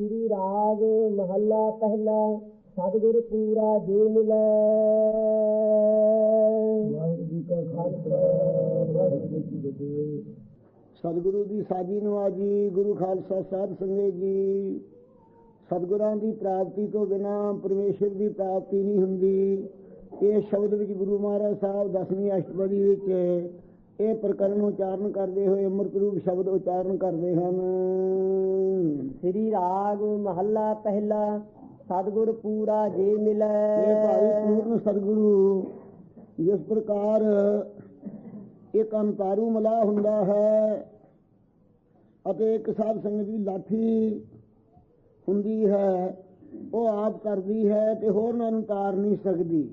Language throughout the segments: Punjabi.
ਸ੍ਰੀ ਰਾਗ ਮਹੱਲਾ ਪਹਿਲਾ, ਸਤਿਗੁਰ ਪੂਰਾ ਜੀ ਮਿਲੈ। ਵਾਹਿਗੁਰੂ ਜੀ ਕਾ ਖਾਲਸਾ, ਵਾਹਿਗੁਰੂ ਜੀ ਕੀ ਫਤਿਹ। ਸਤਿਗੁਰੂ ਦੀ ਸਾਜੀ ਨਵਾਜੀ ਗੁਰੂ ਖਾਲਸਾ ਸਾਹਿਬ ਸੰਗਤ ਜੀ। ਸਤਿਗੁਰਾਂ ਦੀ ਪ੍ਰਾਪਤੀ ਤੋਂ ਬਿਨਾ ਪਰਮੇਸ਼ਰ ਦੀ ਪ੍ਰਾਪਤੀ ਨਹੀਂ ਹੁੰਦੀ। ਇਹ ਸ਼ਬਦ ਵਿੱਚ ਗੁਰੂ ਮਹਾਰਾਜ ਸਾਹਿਬ ਦਸਵੀਂ ਅਸ਼ਟਪਦੀ ਵਿੱਚ ਇਹ ਪ੍ਰਕਰਨ ਉਚਾਰਨ ਕਰਦੇ ਹੋਏ ਅੰਮ੍ਰਿਤ ਰੂਪ ਸ਼ਬਦ ਉਚਾਰਨ ਕਰਦੇ ਹਨ। ਸ੍ਰੀ ਰਾਗ ਮਹੱਲਾ ਪਹਿਲਾ ਸਤਿਗੁਰ ਪੂਰਾ ਜੀ ਮਿਲੈ। ਇਹ ਭਾਈ ਪੂਰਨ ਸਤਿਗੁਰੂ ਜਿਸ ਪ੍ਰਕਾਰ ਇੱਕ ਅੰਤਾਰੂ ਮਲਾ ਹੁੰਦਾ ਹੈ ਅਤੇ ਇੱਕ ਸਾਧ ਸੰਗਤ ਦੀ ਲਾਠੀ ਹੁੰਦੀ ਹੈ ਉਹ ਆਪ ਕਰਦੀ ਹੈ ਤੇ ਹੋਰਨਾਂ ਨੂੰ ਤਾਰ ਨਹੀਂ ਸਕਦੀ।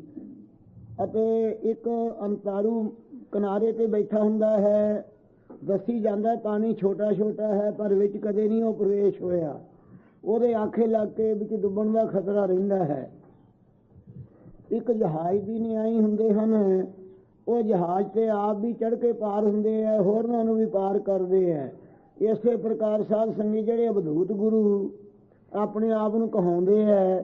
ਅਤੇ ਇੱਕ ਅੰਤਾਰੂ ਕਿਨਾਰੇ ਤੇ ਬੈਠਾ ਹੁੰਦਾ ਹੈ, ਦੱਸੀ ਜਾਂਦਾ ਪਾਣੀ ਛੋਟਾ ਛੋਟਾ ਹੈ, ਪਰ ਵਿੱਚ ਕਦੇ ਨਹੀਂ ਉਹ ਪ੍ਰਵੇਸ਼ ਹੋਇਆ। ਉਹਦੇ ਆਖੇ ਲੱਗ ਕੇ ਵਿੱਚ ਡੁੱਬਣ ਦਾ ਖਤਰਾ ਰਹਿੰਦਾ ਹੈ। ਇੱਕ ਜਹਾਜ਼ ਦੀ ਨਿਆਈ ਹੁੰਦੇ ਹਨ। ਉਹ ਜਹਾਜ਼ ਤੇ ਆਪ ਵੀ ਚੜ ਕੇ ਪਾਰ ਹੁੰਦੇ ਆ ਹੋਰਨਾਂ ਨੂੰ ਵੀ ਪਾਰ ਕਰਦੇ ਆ ਇਸੇ ਪ੍ਰਕਾਰ ਸਾਧ ਸੰਗੀ ਜਿਹੜੇ ਅਵਧੂਤ ਗੁਰੂ ਆਪਣੇ ਆਪ ਨੂੰ ਕਹਾਉਂਦੇ ਆ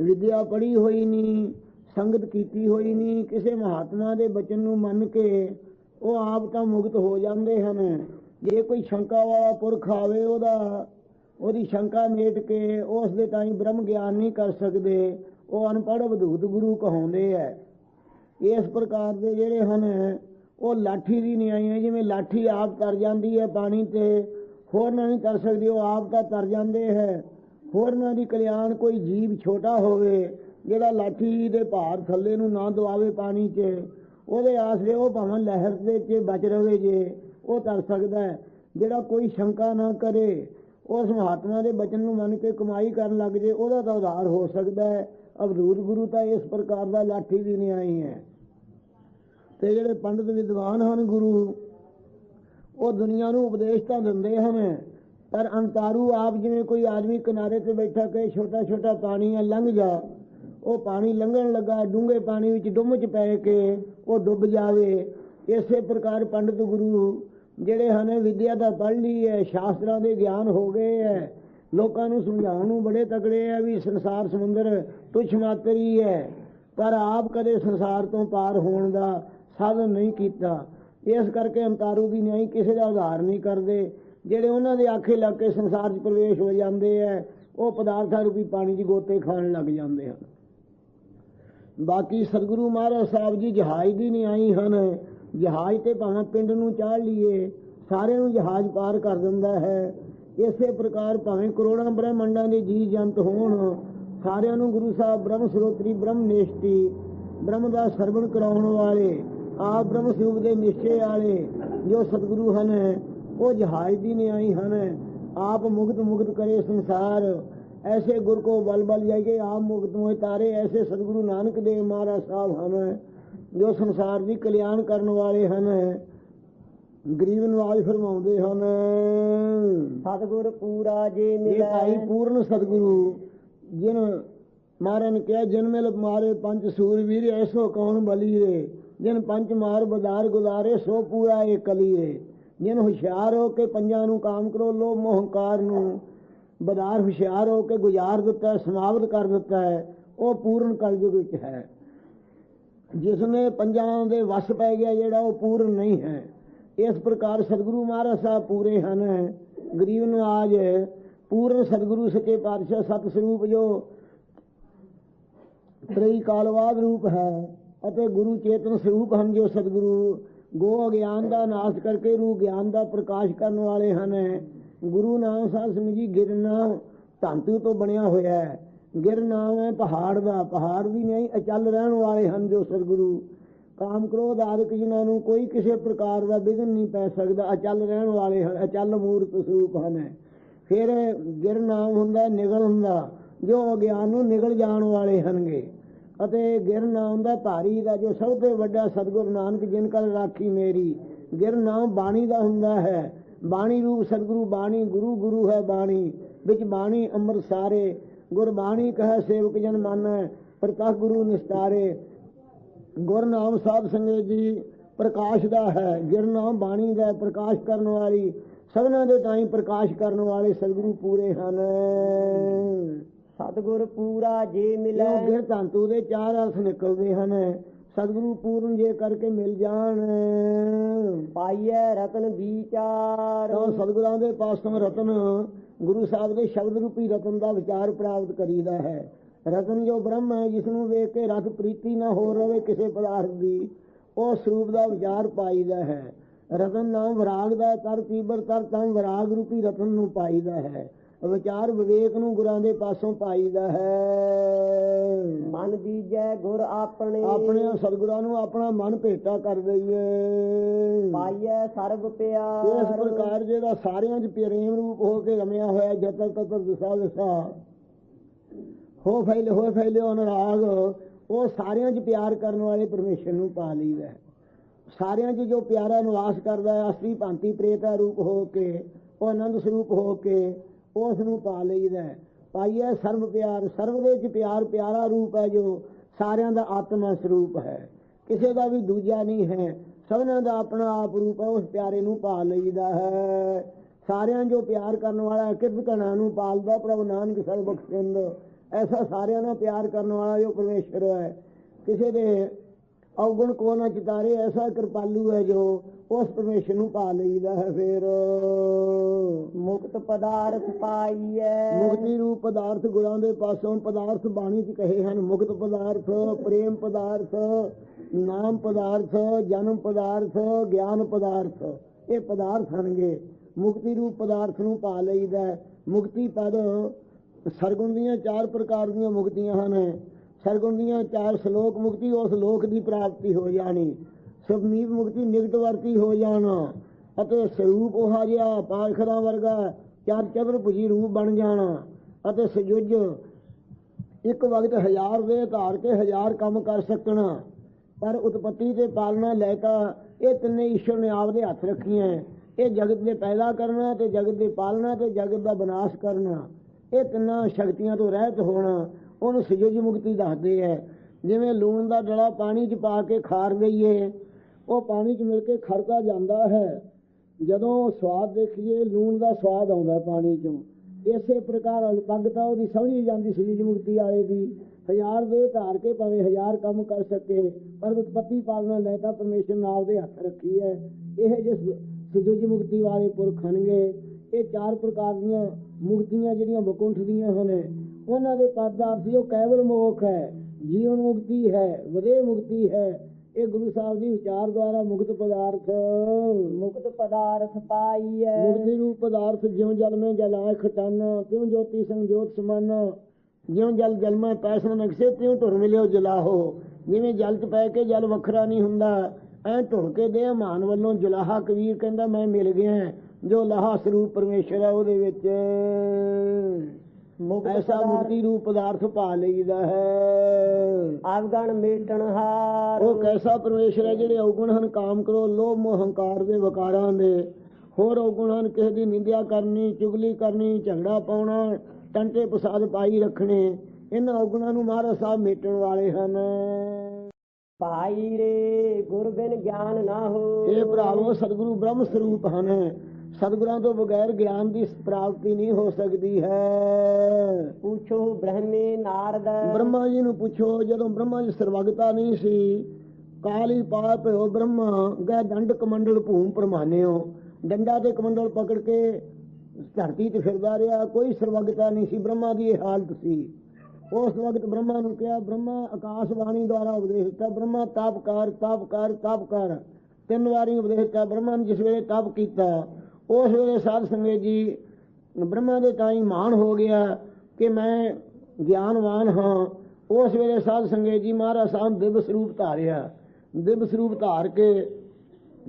ਵਿਦਿਆ ਪੜ੍ਹੀ ਹੋਈ ਨਹੀਂ ਸੰਗਤ ਕੀਤੀ ਹੋਈ ਨਹੀਂ ਕਿਸੇ ਮਹਾਤਮਾ ਦੇ ਬਚਨ ਨੂੰ ਮੰਨ ਕੇ ਉਹ ਆਪ ਤਾਂ ਮੁਕਤ ਹੋ ਜਾਂਦੇ ਹਨ। ਜੇ ਕੋਈ ਸ਼ੰਕਾ ਵਾਲਾ ਪੁਰਖ ਆਵੇ ਉਹਦਾ, ਉਹਦੀ ਸ਼ੰਕਾ ਮੇਟ ਕੇ ਉਸ ਦੇ ਤਾਈਂ ਬ੍ਰਹਮ ਗਿਆਨ ਨਹੀਂ ਕਰ ਸਕਦੇ, ਉਹ ਅਨਪੜ੍ਹ ਅਵਧੂਤ ਗੁਰੂ ਕਹਾਉਂਦੇ ਐ। ਇਸ ਪ੍ਰਕਾਰ ਦੇ ਜਿਹੜੇ ਹਨ, ਉਹ ਲਾਠੀ ਦੀ ਨਿਆਈ ਹੈ ਜਿਵੇਂ ਲਾਠੀ ਆਪ ਤਰ ਜਾਂਦੀ ਹੈ ਪਾਣੀ ਤੇ, ਹੋਰ ਨਹੀਂ ਤਰ ਸਕਦੀ, ਉਹ ਆਪ ਤਾਂ ਤਰ ਜਾਂਦੇ ਹੈ। ਹੋਰ ਹੋਰਨਾਂ ਦੀ ਕਲਿਆਣ ਕੋਈ ਜੀਵ ਛੋਟਾ ਹੋਵੇ ਜਿਹੜਾ ਲਾਠੀ ਦੇ ਭਾਰ ਥੱਲੇ ਨੂੰ ਨਾ ਦਵਾਵੇ ਪਾਣੀ 'ਚ, ਉਹਦੇ ਆਸਰੇ ਉਹ ਭਾਵੇਂ ਲਹਿਰ ਦੇ 'ਚ ਬਚ ਰਵੇ ਜੇ, ਉਹ ਤਰ ਸਕਦਾ ਹੈ। ਜਿਹੜਾ ਕੋਈ ਸ਼ੰਕਾ ਨਾ ਕਰੇ, ਉਸ ਮਹਾਤਮਾ ਦੇ ਬਚਨ ਨੂੰ ਮੰਨ ਕੇ ਕਮਾਈ ਕਰਨ ਲੱਗ ਜੇ, ਉਹਦਾ ਤਾਂ ਉਧਾਰ ਹੋ ਸਕਦਾ ਹੈ। ਅਵਧੂਤ ਗੁਰੂ ਤਾਂ ਇਸ ਪ੍ਰਕਾਰ ਦਾ ਲਾਠੀ ਵੀ ਨਹੀਂ ਆਈ ਹੈ। ਤੇ ਜਿਹੜੇ ਪੰਡਤ ਵਿਦਵਾਨ ਹਨ ਗੁਰੂ, ਉਹ ਦੁਨੀਆ ਨੂੰ ਉਪਦੇਸ਼ ਤਾਂ ਦਿੰਦੇ ਹਨ, ਪਰ ਅੰਤਾਰੂ ਆਪ ਜਿਵੇਂ ਕੋਈ ਆਦਮੀ ਕਿਨਾਰੇ ਤੇ ਬੈਠਾ ਕਹੇ ਛੋਟਾ ਛੋਟਾ ਪਾਣੀ ਹੈ, ਲੰਘ ਜਾ। ਉਹ ਪਾਣੀ ਲੰਘਣ ਲੱਗਾ, ਡੂੰਘੇ ਪਾਣੀ ਵਿੱਚ ਡੁੱਬ ਚ ਪੈ ਕੇ ਉਹ ਡੁੱਬ ਜਾਵੇ। ਇਸੇ ਪ੍ਰਕਾਰ ਪੰਡਤ ਗੁਰੂ ਜਿਹੜੇ ਹਨ, ਵਿਦਿਆ ਦਾ ਪੜ੍ਹ ਲਈ ਹੈ, ਸ਼ਾਸਤਰਾਂ ਦੇ ਗਿਆਨ ਹੋ ਗਏ ਹੈ। ਲੋਕਾਂ ਨੂੰ ਸਮਝਾਉਣ ਨੂੰ ਬੜੇ ਤਕੜੇ ਆ ਵੀ ਸੰਸਾਰ ਸਮੁੰਦਰ ਤੁਛ ਮਾਤਰੀ ਹੈ ਪਰ ਆਪ ਕਦੇ ਸੰਸਾਰ ਤੋਂ ਪਾਰ ਹੋਣ ਦਾ ਸਾਧਨ ਨਹੀਂ ਕੀਤਾ। ਇਸ ਕਰਕੇ ਅੰਤਾਰੂ ਵੀ ਨਿਆਈ ਕਿਸੇ ਦਾ ਉਧਾਰ ਨਹੀਂ ਕਰਦੇ। ਜਿਹੜੇ ਉਹਨਾਂ ਦੇ ਆਖੇ ਲੱਗ ਕੇ ਸੰਸਾਰ 'ਚ ਪ੍ਰਵੇਸ਼ ਹੋ ਜਾਂਦੇ ਆ ਉਹ ਪਦਾਰਥਾਂ ਰੂਪੀ ਪਾਣੀ 'ਚ ਗੋਤੇ ਖਾਣ ਲੱਗ ਜਾਂਦੇ ਹਨ। ਬਾਕੀ ਸਤਿਗੁਰੂ ਮਹਾਰਾਜ ਸਾਹਿਬ ਜੀ ਜਹਾਜ਼ ਦੀ ਨਹੀਂ ਆਈ ਹਨ। ਜਹਾਜ਼ ਤੇ ਭਾਵੇਂ ਪਿੰਡ ਨੂੰ ਚਾੜ ਲਈਏ, ਸਾਰਿਆਂ ਨੂੰ ਜਹਾਜ਼ ਪਾਰ ਕਰ ਦਿੰਦਾ ਹੈ। ਇਸੇ ਪ੍ਰਕਾਰ ਭਾਵੇਂ ਕਰੋੜਾਂ ਬ੍ਰਹਮੰਡਾਂ ਦੇ ਜੀ ਜੰਤ ਹੋਣ, ਸਾਰਿਆਂ ਨੂੰ ਗੁਰੂ ਸਾਹਿਬ ਬ੍ਰਹਮ ਸਰੋਤਰੀ, ਬ੍ਰਹਮ ਨਿਸ਼ਟੀ, ਬ੍ਰਹਮ ਦਾ ਸਰਵਣ ਕਰਾਉਣ ਵਾਲੇ, ਆਪ ਬ੍ਰਹਮ ਸਰੂਪ ਦੇ ਨਿਸ਼ਚੇ ਵਾਲੇ ਜੋ ਸਤਿਗੁਰੂ ਹਨ, ਉਹ ਜਹਾਜ਼ ਦੀ ਨਿਆਈ ਹਨ। ਆਪ ਮੁਕਤ ਮੁਕਤ ਕਰੇ ਸੰਸਾਰ ਐਸੇ ਗੁਰ ਕੋ ਬਲ ਬਲ ਜਾਈਏ ਆਪ ਮੁਕਤ ਮੋਹਿ ਤਾਰੇ ਐਸੇ ਸਤਿਗੁਰੂ ਨਾਨਕ ਦੇਵ ਮਹਾਰਾਜ ਸਾਹਿਬ ਹਨ ਜੋ ਸੰਸਾਰ ਦੀ ਕਲਿਆਣ ਕਰਨ ਵਾਲੇ ਹਨ ਗਰੀਬ ਨਵਾਜ ਫਰਮਾਉਂਦੇ ਹਨ ਸਤਿਗੁਰ ਪੂਰਾ ਜੀ ਮਿਲੈ ਭਾਈ ਪੂਰਨ ਸਤਿਗੁਰੂ ਜਿਨ ਮਾਰੇ ਨੇ ਕਿਹਾ ਜਨ ਮਿਲ ਮਾਰੇ ਪੰਜ ਸੂਰਵੀਰ ਐਸੋ ਕੌਣ ਬਲੀ ਰੇ ਜਿਨ ਪੰਜ ਮਾਰ ਬਦਾਰ ਗੁਜ਼ਾਰੇ ਸੋ ਪੂਰਾ ਇਹ ਕਲੀ ਰੇ ਜਿਨ ਹੁਸ਼ਿਆਰ ਹੋ ਕੇ ਪੰਜਾਂ ਨੂੰ ਕਾਮ ਕਰੋ ਲੋ ਮੋਹੰਕਾਰ ਨੂੰ ਬਦਾਰ ਹੁਸ਼ਿਆਰ ਹੋ ਕੇ ਗੁਜ਼ਾਰ ਦਿੱਤਾ ਸਮਾਪਤ ਕਰ ਦਿੱਤਾ ਹੈ, ਉਹ ਪੂਰਨ ਕਲਯੁਗ ਵਿੱਚ ਹੈ। ਜਿਸ ਨੇ ਪੰਜਾਂ ਦੇ ਵਸ ਪੈ ਗਿਆ, ਜਿਹੜਾ ਉਹ ਪੂਰਨ ਨਹੀਂ ਹੈ। ਇਸ ਪ੍ਰਕਾਰ ਸਤਿਗੁਰੂ ਮਹਾਰਾਜ ਸਾਹਿਬ ਪੂਰੇ ਹਨ। ਗਰੀਬ ਨਵਾਜ ਪੂਰਨ ਸਤਿਗੁਰੂ ਸੱਚੇ ਪਾਤਸ਼ਾਹ ਸਤ ਸਰੂਪ ਜੋ ਤ੍ਰਈ ਕਾਲਵਾਦ ਰੂਪ ਹੈ ਅਤੇ ਗੁਰੂ ਚੇਤਨ ਸਰੂਪ ਹਨ ਜੋ ਸਤਿਗੁਰੂ ਗੋ ਅਗਿਆਨ ਦਾ ਨਾਸ਼ ਕਰਕੇ ਰੂ ਗਿਆਨ ਦਾ ਪ੍ਰਕਾਸ਼ ਕਰਨ ਵਾਲੇ ਹਨ। ਗੁਰੂ ਨਾਮ ਸਾਹਿਬ ਸਿੰਘ ਜੀ ਗਿਰਨਾਮ ਧੰਤੂ ਤੋਂ ਬਣਿਆ ਹੋਇਆ ਹੈ। ਗਿਰਨਾਮ ਹੈ ਪਹਾੜ ਦਾ, ਪਹਾੜ ਵੀ ਨਹੀਂ, ਅਚਲ ਰਹਿਣ ਵਾਲੇ ਹਨ ਜੋ ਸਤਿਗੁਰੂ। ਕਾਮ ਕ੍ਰੋਧ ਆਦਿਕ ਜਿਨ੍ਹਾਂ ਨੂੰ ਕੋਈ ਕਿਸੇ ਪ੍ਰਕਾਰ ਦਾ ਵਿਘਨ ਨਹੀਂ ਪੈ ਸਕਦਾ, ਅਚਲ ਰਹਿਣ ਵਾਲੇ ਹਨ, ਅਚਲ ਮੂਰਤ ਸਰੂਪ ਹਨ। ਫਿਰ ਗਿਰ ਨਾਮ ਹੁੰਦਾ ਨਿਗਲ ਹੁੰਦਾ, ਜੋ ਅਗਿਆਨ ਨੂੰ ਨਿਗਲ ਜਾਣ ਵਾਲੇ ਹਨਗੇ। ਅਤੇ ਗਿਰ ਨਾਮ ਦਾ ਭਾਰੀ ਦਾ ਜੋ ਸਭ ਤੋਂ ਵੱਡਾ ਸਤਿਗੁਰੂ ਨਾਨਕ ਜਿਨ ਕਲ ਰਾਖੀ ਮੇਰੀ, ਗਿਰ ਨਾਮ ਬਾਣੀ ਦਾ ਹੁੰਦਾ ਹੈ ਬਾਣੀ ਰੂਪ ਸਤਿਗੁਰੂ ਬਾਣੀ ਗੁਰੂ ਗੁਰੂ ਹੈ ਬਾਣੀ ਵਿੱਚ ਬਾਣੀ ਅੰਮ੍ਰਿਤ ਸਾਰੇ। ਗੁਰਬਾਣੀ ਕਹੈ ਸੇਵਕ ਜਨ ਮਾਨੈ ਪ੍ਰਤੱਖ ਗੁਰੂ ਨਿਸਤਾਰੇ। ਗੁਰ ਨਾਮ ਸਾਧ ਸੰਗਤ ਜੀ ਪ੍ਰਕਾਸ਼ ਦਾ ਹੈ। ਗਿਰ ਨਾਮ ਬਾਣੀ ਦਾ ਪ੍ਰਕਾਸ਼ ਕਰਨ ਵਾਲੀ। ਸਭਨਾਂ ਦੇ ਤਾਈਂ ਪ੍ਰਕਾਸ਼ ਕਰਨ ਵਾਲੇ ਸਤਿਗੁਰੂ ਪੂਰੇ ਹਨ। ਸਤਿਗੁਰ ਪੂਰਾ ਜੇ ਮਿਲੈ। ਗਿਰ ਧੰਤੂ ਦੇ ਚਾਰ ਅਰਥ ਨਿਕਲਦੇ ਹਨ। ਸਤਿਗੁਰੂ ਪੂਰਨ ਜੇ ਕਰਕੇ ਮਿਲ ਜਾਣ, ਪਾਈਐ ਰਤਨ ਵਿਚਾਰ। ਤਾਂ ਸਤਿਗੁਰਾਂ ਦੇ ਪਾਸੋਂ ਰਤਨ, ਗੁਰੂ ਸਾਹਿਬ ਦੇ ਸ਼ਬਦ ਰੂਪੀ ਰਤਨ ਦਾ ਵਿਚਾਰ ਪ੍ਰਾਪਤ ਕਰੀਦਾ ਹੈ। ਰਤਨ ਜੋ ਬ੍ਰਹਮ ਹੈ ਜਿਸ ਨੂੰ ਵੇਖ ਕੇ ਰਸ ਪ੍ਰੀਤੀ ਨਾ ਹੋ ਰਵੇ ਕਿਸੇ ਪਦਾਰਥ ਦੀ, ਉਹ ਸਰੂਪ ਦਾ ਵਿਚਾਰ ਪਾਈਦਾ ਹੈ। ਰਤਨ ਨਾਮ ਵਿਰਾਗ ਦਾ ਤਰ ਤੀਬਰ ਤਰ ਤਾਂ ਵਿਰਾਗ ਰੂਪੀ ਰਤਨ ਨੂੰ ਪਾਈਦਾ ਹੈ। ਵਿਚਾਰ ਵਿਵੇਕ ਨੂੰ ਗੁਰਾਂ ਦੇ ਪਾਸੋਂ ਪਾਈਦਾ ਹੈ। ਮਨ ਦੀਜੈ ਗੁਰ ਆਪਣੇ। ਆਪਣੇ ਸਤਿਗੁਰਾਂ ਨੂੰ ਆਪਣਾ ਮਨ ਭੇਟਾ ਕਰ ਦਈਏ। ਪਾਈਐ ਸਰਬ ਇਸ ਪਿਆਰ ਪ੍ਰਕਾਰ ਜਿਹੜਾ ਸਾਰਿਆਂ 'ਚ ਪ੍ਰੇਮ ਰੂਪ ਹੋ ਕੇ ਰਮਿਆ ਹੋਇਆ ਜਤਰ ਤਤਰ ਦਿਸਾ ਦਿਸਾ। ਹੋ ਫੈਲੇ ਹੋ ਫੈਲੇ ਅਨੁਰਾਗ ਉਹ ਸਾਰਿਆਂ 'ਚ ਪਿਆਰ ਕਰਨ ਵਾਲੇ ਪਰਮੇਸ਼ਰ ਨੂੰ ਪਾ ਲਈਦਾ ਹੈ। ਸਾਰਿਆਂ 'ਚ ਜੋ ਪਿਆਰਾ ਨਿਵਾਸ ਕਰਦਾ ਹੈ ਅਸਲੀ ਭਾਂਤੀ ਪ੍ਰੇਤਾ ਰੂਪ ਹੋ ਕੇ ਉਹ ਆਨੰਦ ਸਰੂਪ ਹੋ ਕੇ ਉਸ ਨੂੰ ਪਾ ਲਈਦਾ ਹੈ। ਪਾਈਏ ਸਰਬ ਪਿਆਰ ਸਰਬ ਦੇ 'ਚ ਪਿਆਰ ਪਿਆਰਾ ਰੂਪ ਹੈ ਜੋ ਸਾਰਿਆਂ ਦਾ ਆਤਮਾ ਸਰੂਪ ਹੈ। ਕਿਸੇ ਦਾ ਵੀ ਦੂਜਾ ਨਹੀਂ ਹੈ। ਸਭਨਾਂ ਦਾ ਆਪਣਾ ਆਪ ਰੂਪ ਹੈ ਉਸ ਪਿਆਰੇ ਨੂੰ ਪਾ ਲਈਦਾ ਹੈ। ਸਾਰਿਆਂ ਜੋ ਪਿਆਰ ਕਰਨ ਵਾਲਾ ਹੈ, ਕਿਰਤ ਕਣਾ ਨੂੰ ਪਾਲਦਾ ਪ੍ਰਭੂ ਨਾਨਕ ਸਰਬਖਸ਼ਿੰਦ ਐਸਾ ਸਾਰਿਆਂ ਨਾਲ ਪਿਆਰ ਕਰਨ ਵਾਲਾ ਜੋ ਪਰਮੇਸ਼ਰ ਹੈ। ਕਿਸੇ ਦੇ ਔਗਣ ਕੋ ਨਾ ਚਿਤਾਰੇ ਐਸਾ ਕਿਰਪਾਲੂ ਹੈ ਜੋ ਉਸ ਪਰਮੇਸ਼ਰ ਨੂੰ ਪਾ ਲਈਦਾ ਹੈ ਫਿਰ। ਮੁਕਤ ਪਦਾਰਥ ਪਾਈਐ। ਮੁਕਤੀ ਰੂਪ ਪਦਾਰਥ ਗੁਰਾਂ ਦੇ ਪਾਸੋਂ ਪਦਾਰਥ ਬਾਣੀ ਚ ਕਹੇ ਹਨ ਮੁਕਤ ਪਦਾਰਥ ਪ੍ਰੇਮ ਪਦਾਰਥ ਨਾਮ ਪਦਾਰਥ ਜਨਮ ਪਦਾਰਥ ਗਿਆਨ ਪਦਾਰਥ ਇਹ ਪਦਾਰਥ ਹਨਗੇ। ਮੁਕਤੀ ਰੂਪ ਪਦਾਰਥ ਨੂੰ ਪਾ ਲਈਦਾ ਹੈ। ਮੁਕਤੀ ਪਦ ਸਰਗੁਣ ਦੀਆਂ ਚਾਰ ਪ੍ਰਕਾਰ ਦੀਆਂ ਮੁਕਤੀਆਂ ਹਨ। ਸਰਗੁਣ ਦੀਆਂ ਚਾਰ ਸ਼ਲੋਕ ਮੁਕਤੀ ਉਸ ਲੋਕ ਦੀ ਪ੍ਰਾਪਤੀ ਹੋ ਜਾਣੀ। ਸਭਨੀਪ ਮੁਕਤੀ ਨਿਗਟ ਵਰਤੀ ਹੋ ਜਾਣਾ ਅਤੇ ਸਰੂਪ ਉਹ ਜਿਹਾ ਪਾਖਰਾਂ ਵਰਗਾ ਚਾਰ ਚਬਰ ਭੁਜੀ ਰੂਪ ਬਣ ਜਾਣਾ ਅਤੇ ਸਜੁਜ ਇੱਕ ਵਕਤ ਹਜ਼ਾਰ ਦੇ ਧਾਰ ਕੇ ਹਜ਼ਾਰ ਕੰਮ ਕਰ ਸਕਣਾ। ਪਰ ਉਤਪਤੀ ਤੇ ਪਾਲਣਾ ਲੈ ਕੇ ਇਹ ਤਿੰਨੇ ਈਸ਼ਵਰ ਨੇ ਆਪਦੇ ਹੱਥ ਰੱਖੀਆਂ। ਇਹ ਜਗਤ ਦੇ ਪੈਦਾ ਕਰਨਾ ਤੇ ਜਗਤ ਦੇ ਪਾਲਣਾ ਤੇ ਜਗਤ ਦਾ ਵਿਨਾਸ਼ ਕਰਨਾ। ਇਹ ਤਿੰਨਾਂ ਸ਼ਕਤੀਆਂ ਤੋਂ ਰਹਿਤ ਹੋਣਾ ਉਹਨੂੰ ਸਜੁਜ ਮੁਕਤੀ ਦੱਸਦੇ ਹੈ। ਜਿਵੇਂ ਲੂਣ ਦਾ ਡਲਾ ਪਾਣੀ 'ਚ ਪਾ ਕੇ ਖਾਰ ਦਈਏ ਉਹ ਪਾਣੀ 'ਚ ਮਿਲ ਕੇ ਖੜਦਾ ਜਾਂਦਾ ਹੈ। ਜਦੋਂ ਸਵਾਦ ਦੇਖੀਏ, ਲੂਣ ਦਾ ਸਵਾਦ ਆਉਂਦਾ ਪਾਣੀ 'ਚੋਂ। ਇਸੇ ਪ੍ਰਕਾਰ ਅਲਪਗਤਾ ਉਹਦੀ ਸਮਝੀ ਜਾਂਦੀ ਸਰੀਰ ਮੁਕਤੀ ਵਾਲੇ ਦੀ। ਹਜ਼ਾਰ ਦੇ ਧਾਰ ਕੇ ਭਾਵੇਂ ਹਜ਼ਾਰ ਕੰਮ ਕਰ ਸਕੇ, ਪਰ ਉਤਪਤੀ ਪਾਲਣਾ ਲੈ ਤਾਂ ਪਰਮੇਸ਼ਰ ਨਾਲ ਦੇ ਹੱਥ ਰੱਖੀ ਹੈ। ਇਹ ਜਿਸ ਸੁਜੁਜ ਮੁਕਤੀ ਵਾਲੇ ਪੁਰਖ ਹਨਗੇ ਇਹ ਚਾਰ ਪ੍ਰਕਾਰ ਦੀਆਂ ਮੁਕਤੀਆਂ ਜਿਹੜੀਆਂ ਵਕੁੰਠ ਦੀਆਂ ਹਨ। ਉਹਨਾਂ ਦੇ ਪਦ ਦਾ ਉਹ ਕੇਵਲ ਮੋਖ ਹੈ। ਜੀਵਨ ਮੁਕਤੀ ਹੈ, ਵਧੇ ਮੁਕਤੀ ਹੈ। ਇਹ ਗੁਰੂ ਸਾਹਿਬ ਦੀ ਵਿਚਾਰ ਦੁਆਰਾ ਮੁਕਤ ਪਦਾਰਥ। ਮੁਕਤ ਪਦਾਰਥ ਪਾਈਐ। ਮੁਕਤੀ ਰੂਪ ਪਦਾਰਥ ਜਿਉ ਜਲ ਮੈਂ ਜਲਾਇ ਖਟਨ ਤਿਉ ਜੋਤੀ ਸੰਜੋਤ ਸਮਨ। ਜਿਉ ਜਲ ਜਲ ਮੈਂ ਪੈਸਨ ਨਕਸੇ ਤਿਉ ਢੁਰ ਮਿਲਿਓ ਜਲਾਹੋ। ਜਿਵੇਂ ਜਲ ਚ ਪੈ ਕੇ ਜਲ ਵੱਖਰਾ ਨਹੀਂ ਹੁੰਦਾ ਐ ਢੁਰ ਕੇ ਦੇ ਮਾਨ ਵੱਲੋਂ ਜਲਾਹਾ ਕਬੀਰ ਕਹਿੰਦਾ ਮੈਂ ਮਿਲ ਗਿਆ ਜੋ ਲਾਹਾ ਸਰੂਪ ਪਰਮੇਸ਼ਰ ਹੈ ਉਹਦੇ ਵਿੱਚ। ਐਸਾ ਮੁਕਤੀ ਰੂਪ ਪਦਾਰਥ ਪਾ ਲਈਦਾ ਹੈ। ਆਵਗਣ ਮੇਟਣ ਹਾਰ। ਉਹ ਕੈਸਾ ਪਰਮੇਸ਼ਰ ਹੈ ਜਿਹੜੇ ਔਗੁਣ ਹਨ ਕਾਮ ਕਰੋ ਲੋਭ ਮੋਹ ਹੰਕਾਰ ਦੇ ਵਿਕਾਰਾਂ ਦੇ। ਹੋਰ ਔਗੁਣ ਹਨ ਕਿਸੇ ਦੀ ਨਿੰਦਿਆ ਕਰਨੀ ਚੁਗਲੀ ਕਰਨੀ ਝਗੜਾ ਪਾਉਣਾ ਟੰਟੇ ਪਸਾਦ ਪਾਈ ਰੱਖਣੇ। ਇਹਨਾਂ ਔਗੁਣਾਂ ਨੂੰ ਮਹਾਰਾਜ ਸਾਹਿਬ ਮੇਟਣ ਵਾਲੇ ਹਨ। ਪਾਈ ਰੇ ਗੁਰ ਬਿਨ ਗਿਆਨ ਨਾ ਹੋ। ਇਹ ਭਰਾਵੋ ਸਤਿਗੁਰੂ ਬ੍ਰਹਮ ਸਰੂਪ ਹਨ। ਸਤਿਗੁਰਾਂ ਤੋਂ ਬਗੈਰ ਗਿਆਨ ਦੀ ਪ੍ਰਾਪਤੀ ਨਹੀਂ ਹੋ ਸਕਦੀ ਹੈ। ਪੁੱਛੋ, ਬ੍ਰਹਮੇ ਨਾਰਦ। ਬ੍ਰਹਮਾ ਜੀ ਨੂੰ ਪੁੱਛੋ, ਜਦੋਂ ਬ੍ਰਹਮਾ ਜੀ ਸਰਵਗਤਾ ਨਹੀਂ ਸੀ, ਕਾਲੀ ਪਾਪ ਹੋ ਬ੍ਰਹਮਾ ਗਏ ਦੰਡ ਕਮੰਡਲ ਭੂਮ ਪਰਮਾਨਿਓ। ਡੰਡਾ ਤੇ ਕਮੰਡਲ ਪਕੜ ਕੇ ਧਰਤੀ ਤੇ ਫਿਰਦਾ ਰਿਹਾ, ਕੋਈ ਸਰਵਗਤਾ ਨਹੀਂ ਸੀ, ਬ੍ਰਹਮਾ ਦੀ ਇਹ ਹਾਲਤ ਸੀ। ਉਸ ਵਕਤ ਬ੍ਰਹਮਾ ਨੂੰ ਕਿਹਾ, ਬ੍ਰਹਮਾ ਆਕਾਸ਼ ਬਾਣੀ ਦੁਆਰਾ ਉਪਦੇਸ਼ ਦਿੱਤਾ, ਬ੍ਰਹਮਾ, ਤਾਪ ਕਰ ਤਾਪ ਕਰ, ਤਪ ਕਰ। ਤਿੰਨ ਵਾਰੀ ਉਪਦੇਸ਼ ਦਿੱਤਾ, ਬ੍ਰਹਮਾ ਨੇ ਜਿਸ ਵੇਲੇ ਤਪ ਕੀਤਾ, ਉਸ ਵੇਲੇ ਸਾਧ ਸੰਗਤ ਜੀ, ਬ੍ਰਹਮਾ ਦੇ ਤਾਈ ਮਾਣ ਹੋ ਗਿਆ ਕਿ ਮੈਂ ਗਿਆਨਵਾਨ ਹਾਂ। ਉਸ ਵੇਲੇ ਸਾਧ ਸੰਗਤ ਜੀ ਮਹਾਰਾਜ ਸਾਹਿਬ ਦਿਵ ਸਰੂਪ ਧਾਰਿਆ। ਦਿਵ ਸਰੂਪ ਧਾਰ ਕੇ